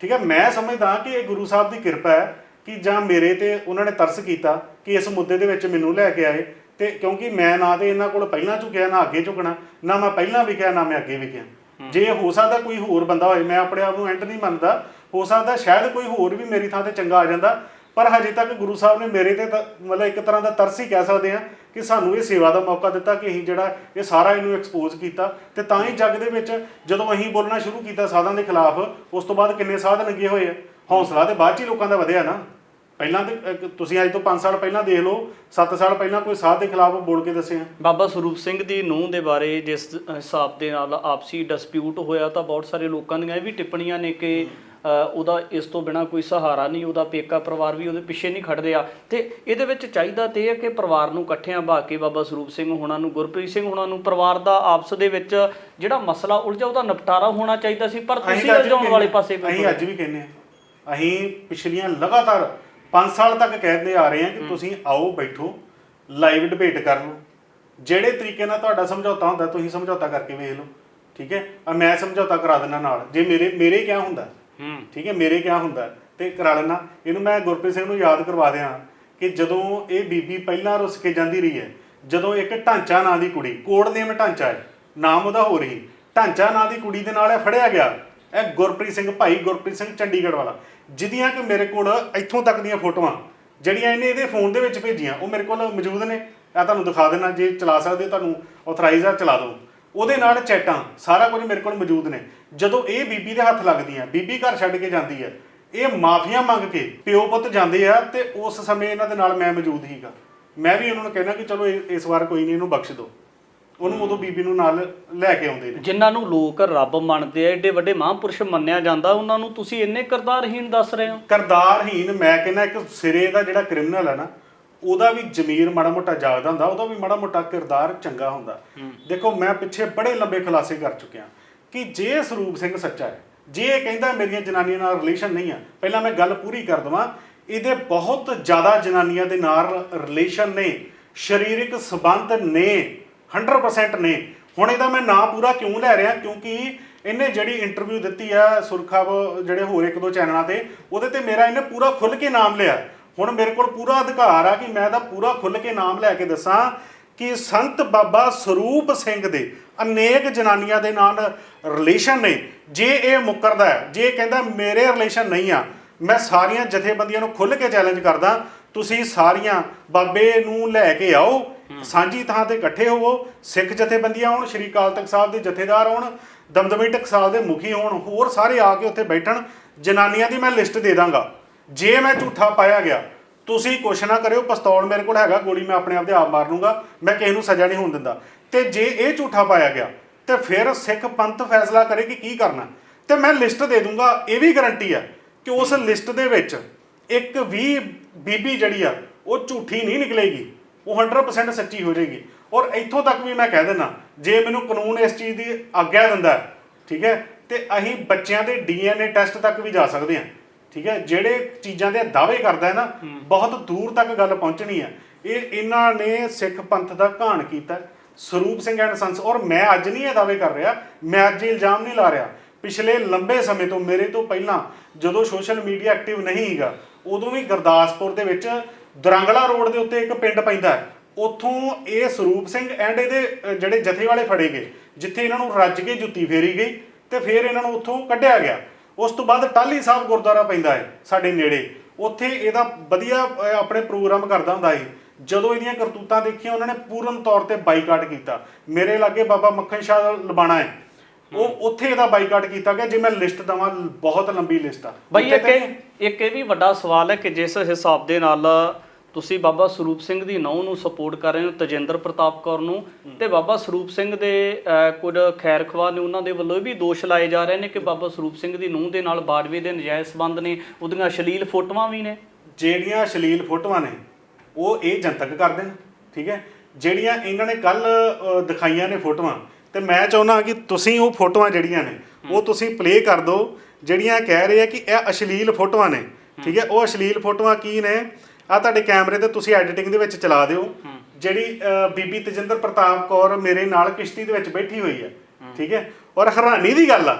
ਠੀਕ ਹੈ ਮੈਂ ਸਮਝਦਾ ਕਿ ਇਹ ਗੁਰੂ ਸਾਹਿਬ ਦੀ ਕਿਰਪਾ ਹੈ ਕਿ ਜਾਂ ਮੇਰੇ ਤੇ ਉਹਨਾਂ ਨੇ ਤਰਸ ਕੀਤਾ ਕਿ ਇਸ ਮੁੱਦੇ ਦੇ ਵਿੱਚ ਮੈਨੂੰ ਲੈ ਕੇ ਆਏ ਤੇ ਕਿਉਂਕਿ ਮੈਂ ਨਾ ਤੇ ਇਹਨਾਂ ਕੋਲ ਪਹਿਲਾਂ ਝੁਕਿਆ ਨਾ ਅੱਗੇ ਝੁਕਣਾ ਨਾ ਮੈਂ ਪਹਿਲਾਂ ਵੀ ਕਿਹਾ ਨਾ ਮੈਂ ਅੱਗੇ ਵੀ ਕਿਹਾ ਜੇ ਹੋ ਸਕਦਾ ਕੋਈ ਹੋਰ ਬੰਦਾ ਹੋਏ ਮੈਂ ਆਪਣੇ ਆਪ ਨੂੰ ਐਂਡ ਨਹੀਂ ਮੰਨਦਾ ਹੋ ਸਕਦਾ ਸ਼ਾਇਦ ਕੋਈ ਹੋਰ ਵੀ ਮੇਰੀ ਥਾਂ ਤੇ ਚੰਗਾ ਆ ਜਾਂਦਾ ਪਰ ਹਜੇ ਤੱਕ ਗੁਰੂ ਸਾਹਿਬ ਨੇ ਮੇਰੇ ਤੇ ਤਾਂ ਮਤਲਬ ਇੱਕ ਤਰ੍ਹਾਂ ਦਾ ਤਰਸ ਹੀ ਕਹਿ ਸਕਦੇ ਆ ਕਿ ਸਾਨੂੰ ਇਹ ਸੇਵਾ ਦਾ ਮੌਕਾ ਦਿੱਤਾ ਕਿ ਅਸੀਂ ਜਿਹੜਾ ਇਹ ਸਾਰਾ ਇਹਨੂੰ ਐਕਸਪੋਜ਼ ਕੀਤਾ ਤੇ ਤਾਂ ਹੀ ਜੱਗ ਦੇ ਵਿੱਚ ਜਦੋਂ ਅਸੀਂ ਬੋਲਣਾ ਸ਼ੁਰੂ ਕੀਤਾ ਸਾਧਾਂ ਦੇ ਖਿਲਾਫ, ਉਸ ਤੋਂ ਬਾਅਦ ਕਿੰਨੇ ਸਾਧ ਲੱਗੇ ਹੋਏ ਆ। ਹੌਸਲਾ ਤੇ ਬਾਅਦ ਚ ਹੀ ਲੋਕਾਂ ਦਾ ਵਧਿਆ ਨਾ। ਪਹਿਲਾਂ ਤੇ ਤੁਸੀਂ ਅੱਜ ਤੋਂ 5 ਸਾਲ ਪਹਿਲਾਂ ਦੇਖ ਲਓ 7 ਸਾਲ ਪਹਿਲਾਂ ਕੋਈ ਸਾਧ ਦੇ ਖਿਲਾਫ ਬੋਲ ਕੇ ਦੱਸਿਆ ਬਾਬਾ ਸਰੂਪ ਸਿੰਘ ਦੀ ਨੂੰਹ ਦੇ ਬਾਰੇ ਜਿਸ ਹਿਸਾਬ ਦੇ ਨਾਲ ਆਪਸੀ ਡਿਸਪਿਊਟ ਹੋਇਆ ਤਾਂ ਬਹੁਤ ਸਾਰੇ ਲੋਕਾਂ ਦੀਆਂ ਇਹ ਵੀ ਟਿੱਪਣੀਆਂ ਨੇ ਕਿ ਉਹਦਾ ਇਸ ਤੋਂ ਬਿਨਾ ਕੋਈ ਸਹਾਰਾ ਨਹੀਂ ਉਹਦਾ ਪੇਕਾ ਪਰਿਵਾਰ ਵੀ ਉਹਦੇ ਪਿੱਛੇ ਨਹੀਂ ਖੜ ਰਿਹਾ ਤੇ ਇਹਦੇ ਵਿੱਚ ਚਾਹੀਦਾ ਤੇ ਇਹ ਹੈ ਕਿ ਪਰਿਵਾਰ ਨੂੰ ਇਕੱਠਿਆਂ ਬਾ ਕੇ ਬਾਬਾ ਸਰੂਪ ਸਿੰਘ ਹੋਣਾ ਨੂੰ ਗੁਰਪ੍ਰੀਤ ਸਿੰਘ ਹੋਣਾ ਨੂੰ ਪਰਿਵਾਰ ਦਾ ਆਪਸ ਦੇ ਵਿੱਚ ਜਿਹੜਾ ਮਸਲਾ ਉਲਝਾ ਉਹਦਾ ਨਿਪਟਾਰਾ ਹੋਣਾ ਚਾਹੀਦਾ ਸੀ ਪਰ ਤੁਸੀਂ ਉਲਝਾਉਣ ਵਾਲੇ ਪਾਸੇ ਅਸੀਂ? ਅੱਜ ਵੀ ਕਹਿੰਦੇ ਆ ਅਸੀਂ ਪਿਛਲੀਆਂ ਲਗਾਤਾਰ 5 ਸਾਲ ਤੱਕ ਕਹਿੰਦੇ ਆ ਰਹੇ ਹਾਂ ਕਿ ਤੁਸੀਂ ਆਓ ਬੈਠੋ ਲਾਈਵ ਡਿਬੇਟ ਕਰ ਲਓ। ਜਿਹੜੇ ਤਰੀਕੇ ਨਾਲ ਤੁਹਾਡਾ ਸਮਝੌਤਾ ਹੁੰਦਾ ਤੁਸੀਂ ਸਮਝੌਤਾ ਕਰਕੇ ਵੇਖ ਲਓ ਠੀਕ ਹੈ? ਆ ਮੈਂ ਸਮਝੌਤਾ ਕਰਾ ਦਿੰਦਾ ਨਾਲ ਜੇ ਮੇਰੇ ਮੇਰੇ ਕਿਆ ਹੁੰਦਾ? ਠੀਕ ਹੈ, ਮੇਰੇ ਕਿਆ ਹੁੰਦਾ ਤੇ ਕਰਾ ਲੈਣਾ ਇਹਨੂੰ ਮੈਂ ਗੁਰਪ੍ਰੀਤ ਸਿੰਘ ਨੂੰ ਯਾਦ ਕਰਵਾ ਦਿਆਂ ਕਿ ਜਦੋਂ ਇਹ ਬੀਬੀ ਪਹਿਲਾਂ ਰੁੱਸ ਕੇ ਜਾਂਦੀ ਰਹੀ ਹੈ, ਜਦੋਂ ਇੱਕ ਢਾਂਚਾ ਨਾਂ ਦੀ ਕੁੜੀ, ਕੋਡ ਨੇਮ ਢਾਂਚਾ ਹੈ, ਨਾਮ ਉਹਦਾ ਹੋ ਰਹੀ, ਢਾਂਚਾ ਨਾਂ ਦੀ ਕੁੜੀ ਦੇ ਨਾਲ ਇਹ ਫੜਿਆ ਗਿਆ, ਇਹ ਗੁਰਪ੍ਰੀਤ ਸਿੰਘ, ਭਾਈ ਗੁਰਪ੍ਰੀਤ ਸਿੰਘ ਚੰਡੀਗੜ੍ਹ ਵਾਲਾ, ਜਿਹਦੀਆਂ ਕਿ ਮੇਰੇ ਕੋਲ ਇੱਥੋਂ ਤੱਕ ਦੀਆਂ ਫੋਟੋਆਂ, ਜਿਹੜੀਆਂ ਇਹਨੇ ਇਹਦੇ ਫੋਨ ਦੇ ਵਿੱਚ ਭੇਜੀਆਂ, ਉਹ ਮੇਰੇ ਕੋਲ ਮੌਜੂਦ ਨੇ। ਆ ਤੁਹਾਨੂੰ ਦਿਖਾ ਦੇਣਾ ਜੇ ਚਲਾ ਸਕਦੇ ਹੋ, ਤੁਹਾਨੂੰ ਆਥੋਰਾਈਜ਼ ਆ ਚਲਾ ਦਿਓ। ਉਹਦੇ ਨਾਲ ਚੈਟਾਂ, ਸਾਰਾ ਕੁਝ ਮੇਰੇ ਕੋਲ ਮੌਜੂਦ ਨੇ। ਜਦੋਂ ਇਹ ਬੀਬੀ ਦੇ ਹੱਥ ਲੱਗਦੀਆਂ ਬੀਬੀ ਘਰ ਛੱਡ ਕੇ ਜਾਂਦੀ ਹੈ ਇਹ ਮਾਫੀਆਂ ਮੰਗ ਕੇ ਪਿਓ ਪੁੱਤ ਜਾਂਦੇ ਆ ਤੇ ਉਸ ਸਮੇਂ ਇਹਨਾਂ ਦੇ ਨਾਲ ਮੈਂ ਮੌਜੂਦ ਹੀਗਾ ਮੈਂ ਵੀ ਉਹਨਾਂ ਨੂੰ ਕਹਿਣਾ ਕਿ ਚਲੋ ਇਹ- ਇਸ ਵਾਰ ਕੋਈ ਨਹੀਂ ਇਹਨੂੰ ਬਖਸ਼ ਦਿਓ। ਉਹਨੂੰ ਉਦੋਂ ਬੀਬੀ ਨੂੰ ਨਾਲ ਲੈ ਕੇ ਆਉਂਦੇ ਨੇ। ਜਿਨ੍ਹਾਂ ਨੂੰ ਲੋਕ ਰੱਬ ਮੰਨਦੇ ਆ ਏਡੇ ਵੱਡੇ ਮਹਾਂਪੁਰਸ਼ ਮੰਨਿਆ ਜਾਂਦਾ ਉਹਨਾਂ ਨੂੰ ਤੁਸੀਂ ਇੰਨੇ ਕਰਤਾਰਹੀਣ ਦੱਸ ਰਹੇ ਹੋ? ਕਰਦਾਰਹੀਨ ਮੈਂ ਕਹਿੰਦਾ ਇੱਕ ਸਿਰੇ ਦਾ ਜਿਹੜਾ ਕ੍ਰਿਮੀਨਲ ਹੈ ਨਾ ਉਹਦਾ ਵੀ ਜ਼ਮੀਰ ਮਾੜਾ ਮੋਟਾ ਜਾਗਦਾ ਹੁੰਦਾ ਉਹਦਾ ਵੀ ਮਾੜਾ ਮੋਟਾ ਕਿਰਦਾਰ ਚੰਗਾ ਹੁੰਦਾ। ਦੇਖੋ ਮੈਂ ਪਿੱਛੇ ਬੜੇ ਲੰਬੇ ਖੁਲਾਸੇ ਕਰ ਚੁੱਕਿਆ। ਕਿ ਜੇ ਸਰੂਪ ਸਿੰਘ ਸੱਚਾ ਹੈ, ਜੇ ਇਹ ਕਹਿੰਦਾ ਮੇਰੀਆਂ ਜਨਾਨੀਆਂ ਨਾਲ ਰਿਲੇਸ਼ਨ ਨਹੀਂ ਆ, ਪਹਿਲਾਂ ਮੈਂ ਗੱਲ ਪੂਰੀ ਕਰ ਦਵਾਂ, ਇਹਦੇ ਬਹੁਤ ਜ਼ਿਆਦਾ ਜਨਾਨੀਆਂ ਦੇ ਨਾਲ ਰਿਲੇਸ਼ਨ ਨੇ, ਸਰੀਰਕ ਸੰਬੰਧ ਨੇ 100% ਨੇ। ਹੁਣ ਇਹਦਾ ਮੈਂ ਨਾਂ ਪੂਰਾ ਕਿਉਂ ਲੈ ਰਿਹਾ? ਕਿਉਂਕਿ ਇਹਨੇ ਜਿਹੜੀ ਇੰਟਰਵਿਊ ਦਿੱਤੀ ਆ ਸੁਰਖਾ ਜਿਹੜੇ ਹੋਰ ਇੱਕ ਦੋ ਚੈਨਲਾਂ ਤੇ, ਉਹਦੇ ਤੇ ਮੇਰਾ ਇਹਨੇ ਪੂਰਾ ਖੁੱਲ ਕੇ ਨਾਮ ਲਿਆ। ਹੁਣ ਮੇਰੇ ਕੋਲ ਪੂਰਾ ਅਧਿਕਾਰ ਆ ਕਿ ਮੈਂ ਇਹਦਾ ਪੂਰਾ ਖੁੱਲ ਕੇ ਨਾਮ ਲੈ ਕੇ ਦੱਸਾਂ ਕਿ ਸੰਤ ਬਾਬਾ ਸਰੂਪ ਸਿੰਘ ਦੇ ਅਨੇਕ ਜਨਾਨੀਆਂ ਦੇ ਨਾਲ ਰਿਲੇਸ਼ਨ ਨੇ। ਜੇ ਇਹ ਮੁੱਕਰਦਾ ਜੇ ਕਹਿੰਦਾ ਮੇਰੇ ਰਿਲੇਸ਼ਨ ਨਹੀਂ ਆ ਮੈਂ ਸਾਰੀਆਂ ਜਥੇਬੰਦੀਆਂ ਨੂੰ ਖੁੱਲ ਕੇ ਚੈਲੰਜ ਕਰਦਾ ਤੁਸੀਂ ਸਾਰੀਆਂ ਬਾਬੇ ਨੂੰ ਲੈ ਕੇ ਆਓ ਸਾਂਝੀ ਥਾਂ ਤੇ ਇਕੱਠੇ ਹੋਵੋ ਸਿੱਖ ਜਥੇਬੰਦੀਆਂ ਹੋਣ ਸ਼੍ਰੀ ਅਕਾਲ ਤਖਤ ਸਾਹਿਬ ਦੇ ਜਥੇਦਾਰ ਹੋਣ ਦਮਦਮੀ ਟਕਸਾਲ ਦੇ ਮੁਖੀ ਹੋਣ ਹੋਰ ਸਾਰੇ ਆ ਕੇ ਉੱਥੇ ਬੈਠਣ ਜਨਾਨੀਆਂ ਦੀ ਮੈਂ ਲਿਸਟ ਦੇ ਦਾਂਗਾ। ਜੇ ਮੈਂ ਝੂਠਾ ਪਾਇਆ ਗਿਆ ਤੁਸੀਂ ਕੁਛ ਨਾ ਕਰਿਓ, ਪਿਸਤੌਲ ਮੇਰੇ ਕੋਲ ਹੈਗਾ, ਗੋਲੀ ਮੈਂ ਆਪਣੇ ਆਪ ਦੇ ਆਪ ਮਾਰ ਲੂੰਗਾ, ਮੈਂ ਕਿਸੇ ਨੂੰ ਸਜ਼ਾ ਨਹੀਂ ਹੋਣ ਦਿੰਦਾ। ਤੇ ਜੇ ਇਹ ਝੂਠਾ ਪਾਇਆ ਗਿਆ, ਤੇ ਫਿਰ ਸਿੱਖ ਪੰਥ ਫੈਸਲਾ ਕਰੇ ਕਿ ਕੀ ਕਰਨਾ ਤੇ ਮੈਂ ਲਿਸਟ ਦੇ ਦੂੰਗਾ, ਇਹ ਵੀ ਗਾਰੰਟੀ ਆ ਕਿ ਉਸ ਲਿਸਟ ਦੇ ਵਿੱਚ ਇੱਕ ਵੀ ਬੀਬੀ ਜਿਹੜੀ ਆ, ਉਹ ਝੂਠੀ ਨਹੀਂ ਨਿਕਲੇਗੀ। ਉਹ 100% ਸੱਚੀ ਹੋ ਜਾਏਗੀ। ਔਰ ਇੱਥੋਂ ਤੱਕ ਵੀ ਮੈਂ ਕਹਿ ਦਿੰਦਾ, ਜੇ ਮੈਨੂੰ ਕਾਨੂੰਨ ਇਸ ਚੀਜ਼ ਦੀ ਆਗਿਆ ਦਿੰਦਾ, ਠੀਕ ਹੈ, ਤੇ ਅਸੀਂ ਬੱਚਿਆਂ ਦੇ ਡੀਐਨਏ ਟੈਸਟ ਤੱਕ ਵੀ ਜਾ ਸਕਦੇ ਹਾਂ। ਠੀਕ ਹੈ? ਜਿਹੜੇ ਚੀਜ਼ਾਂ ਦੇ ਦਾਅਵੇ ਕਰਦਾ ਹੈ ਨਾ ਬਹੁਤ ਦੂਰ ਤੱਕ ਗੱਲ ਪਹੁੰਚਣੀ ਹੈ। ਇਹ ਇਹਨਾਂ ਨੇ ਸਿੱਖ ਪੰਥ ਦਾ ਘਾਣ ਕੀਤਾ। ਸਰੂਪ ਸਿੰਘ ਐਂਡ ਸੰਸ ਔਰ ਮੈਂ ਅੱਜ ਨਹੀਂ ਇਹ ਦਾਅਵੇ ਕਰ ਰਿਹਾ ਮੈਂ ਅੱਜ ਇਲਜ਼ਾਮ ਨਹੀਂ ਲਾ ਰਿਹਾ। ਪਿਛਲੇ ਲੰਬੇ ਸਮੇਂ ਤੋਂ ਮੇਰੇ ਤੋਂ ਪਹਿਲਾਂ ਜਦੋਂ ਸੋਸ਼ਲ ਮੀਡੀਆ ਐਕਟਿਵ ਨਹੀਂ ਹੈਗਾ ਉਦੋਂ ਵੀ ਗੁਰਦਾਸਪੁਰ ਦੇ ਵਿੱਚ ਦਰੰਗਲਾ ਰੋਡ ਦੇ ਉੱਤੇ ਇੱਕ ਪਿੰਡ ਪੈਂਦਾ ਹੈ। ਉੱਥੋਂ ਇਹ ਸਰੂਪ ਸਿੰਘ ਐਂਡ ਇਹਦੇ ਜਿਹੜੇ ਜਥੇ ਵਾਲੇ ਫੜੇ ਗਏ ਜਿੱਥੇ ਇਹਨਾਂ ਨੂੰ ਰੱਜ ਕੇ ਜੁੱਤੀ ਫੇਰੀ ਗਈ ਤੇ ਫਿਰ ਇਹਨਾਂ ਨੂੰ ਉੱਥੋਂ ਕੱਢਿਆ ਗਿਆ। ਉਸ ਤੋਂ ਬਾਅਦ ਟਾਲੀ ਸਾਹਿਬ ਗੁਰਦੁਆਰਾ ਪੈਂਦਾ ਹੈ ਸਾਡੇ ਨੇੜੇ। ਉੱਥੇ ਇਹਦਾ ਵਧੀਆ ਆਪਣੇ ਪ੍ਰੋਗਰਾਮ ਕਰਦਾ ਹੁੰਦਾ ਸੀ। ਜਦੋਂ ਇਹਦੀਆਂ ਕਰਤੂਤਾਂ ਦੇਖੀਆਂ ਉਹਨਾਂ ਨੇ ਪੂਰਨ ਤੌਰ ਤੇ ਬਾਈਕਾਟ ਕੀਤਾ। ਮੇਰੇ ਲਾਗੇ ਬਾਬਾ ਮੱਖਣ ਸ਼ਾਹ ਲਬਾਣਾ ਹੈ। ਉਹ ਉੱਥੇ ਇਹਦਾ ਬਾਈਕਾਟ ਕੀਤਾ ਗਿਆ ਜੇ ਮੈਂ ਲਿਸਟ ਦਵਾਂ ਬਹੁਤ ਲੰਬੀ ਲਿਸਟ ਆ। ਬਈ ਇੱਕ ਇੱਕ ਇਹ ਵੀ ਵੱਡਾ ਸਵਾਲ ਹੈ ਕਿ ਜਿਸ ਹਿਸਾਬ ਦੇ ਨਾਲ ਤੁਸੀਂ ਬਾਬਾ ਸਰੂਪ ਸਿੰਘ ਦੀ ਨੌਂ ਨੂੰ ਸਪੋਰਟ ਕਰ ਰਹੇ ਹੋ ਤਜਿੰਦਰ ਪ੍ਰਤਾਪ ਕੌਰ ਨੂੰ। ਤੇ ਬਾਬਾ ਸਰੂਪ ਸਿੰਘ ਦੇ ਕੁਝ ਖੈਰ ਖਵਾ ਨੇ ਉਹਨਾਂ ਦੇ ਵੱਲੋਂ ਵੀ ਦੋਸ਼ ਲਾਏ ਜਾ ਰਹੇ ਨੇ ਕਿ ਬਾਬਾ ਸਰੂਪ ਸਿੰਘ ਦੀ ਨੂੰਹ ਦੇ ਨਾਲ ਬਾੜਵੇ ਦੇ ਨਜਾਇਜ਼ ਸੰਬੰਧ ਨੇ ਉਹਦੀਆਂ ਅਸ਼ਲੀਲ ਫੋਟੋਆਂ ਵੀ ਨੇ। ਜਿਹੜੀਆਂ ਅਸ਼ਲੀਲ ਫੋਟੋਆਂ ਨੇ ਉਹ ਇਹ ਜਨਤਕ ਕਰ ਦੇਣ ਠੀਕ ਹੈ? ਜਿਹੜੀਆਂ ਇਹਨਾਂ ਨੇ ਕੱਲ ਦਿਖਾਈਆਂ ਨੇ ਫੋਟੋਆਂ ਤੇ ਮੈਂ ਚਾਹੁੰਦਾ ਕਿ ਤੁਸੀਂ ਉਹ ਫੋਟੋਆਂ ਜਿਹੜੀਆਂ ਨੇ ਉਹ ਤੁਸੀਂ ਪਲੇ ਕਰ ਦਿਓ ਜਿਹੜੀਆਂ ਕਹਿ ਰਹੇ ਆ ਕਿ ਇਹ ਅਸ਼ਲੀਲ ਫੋਟੋਆਂ ਨੇ ਠੀਕ ਹੈ। ਉਹ ਅਸ਼ਲੀਲ ਫੋਟੋਆਂ ਕੀ ਨੇ? ਆ ਤੁਹਾਡੇ ਕੈਮਰੇ ਤੇ ਤੁਸੀਂ ਐਡੀਟਿੰਗ ਦੇ ਵਿੱਚ ਚਲਾ ਦਿਓ। ਜਿਹੜੀ ਬੀਬੀ ਤੇਜਿੰਦਰ ਪ੍ਰਤਾਪ ਕੌਰ ਮੇਰੇ ਨਾਲ ਕਿਸ਼ਤੀ ਦੇ ਵਿੱਚ ਬੈਠੀ ਹੋਈ ਹੈ ਠੀਕ ਹੈ? ਔਰ ਹੈਰਾਨੀ ਦੀ ਗੱਲ ਆ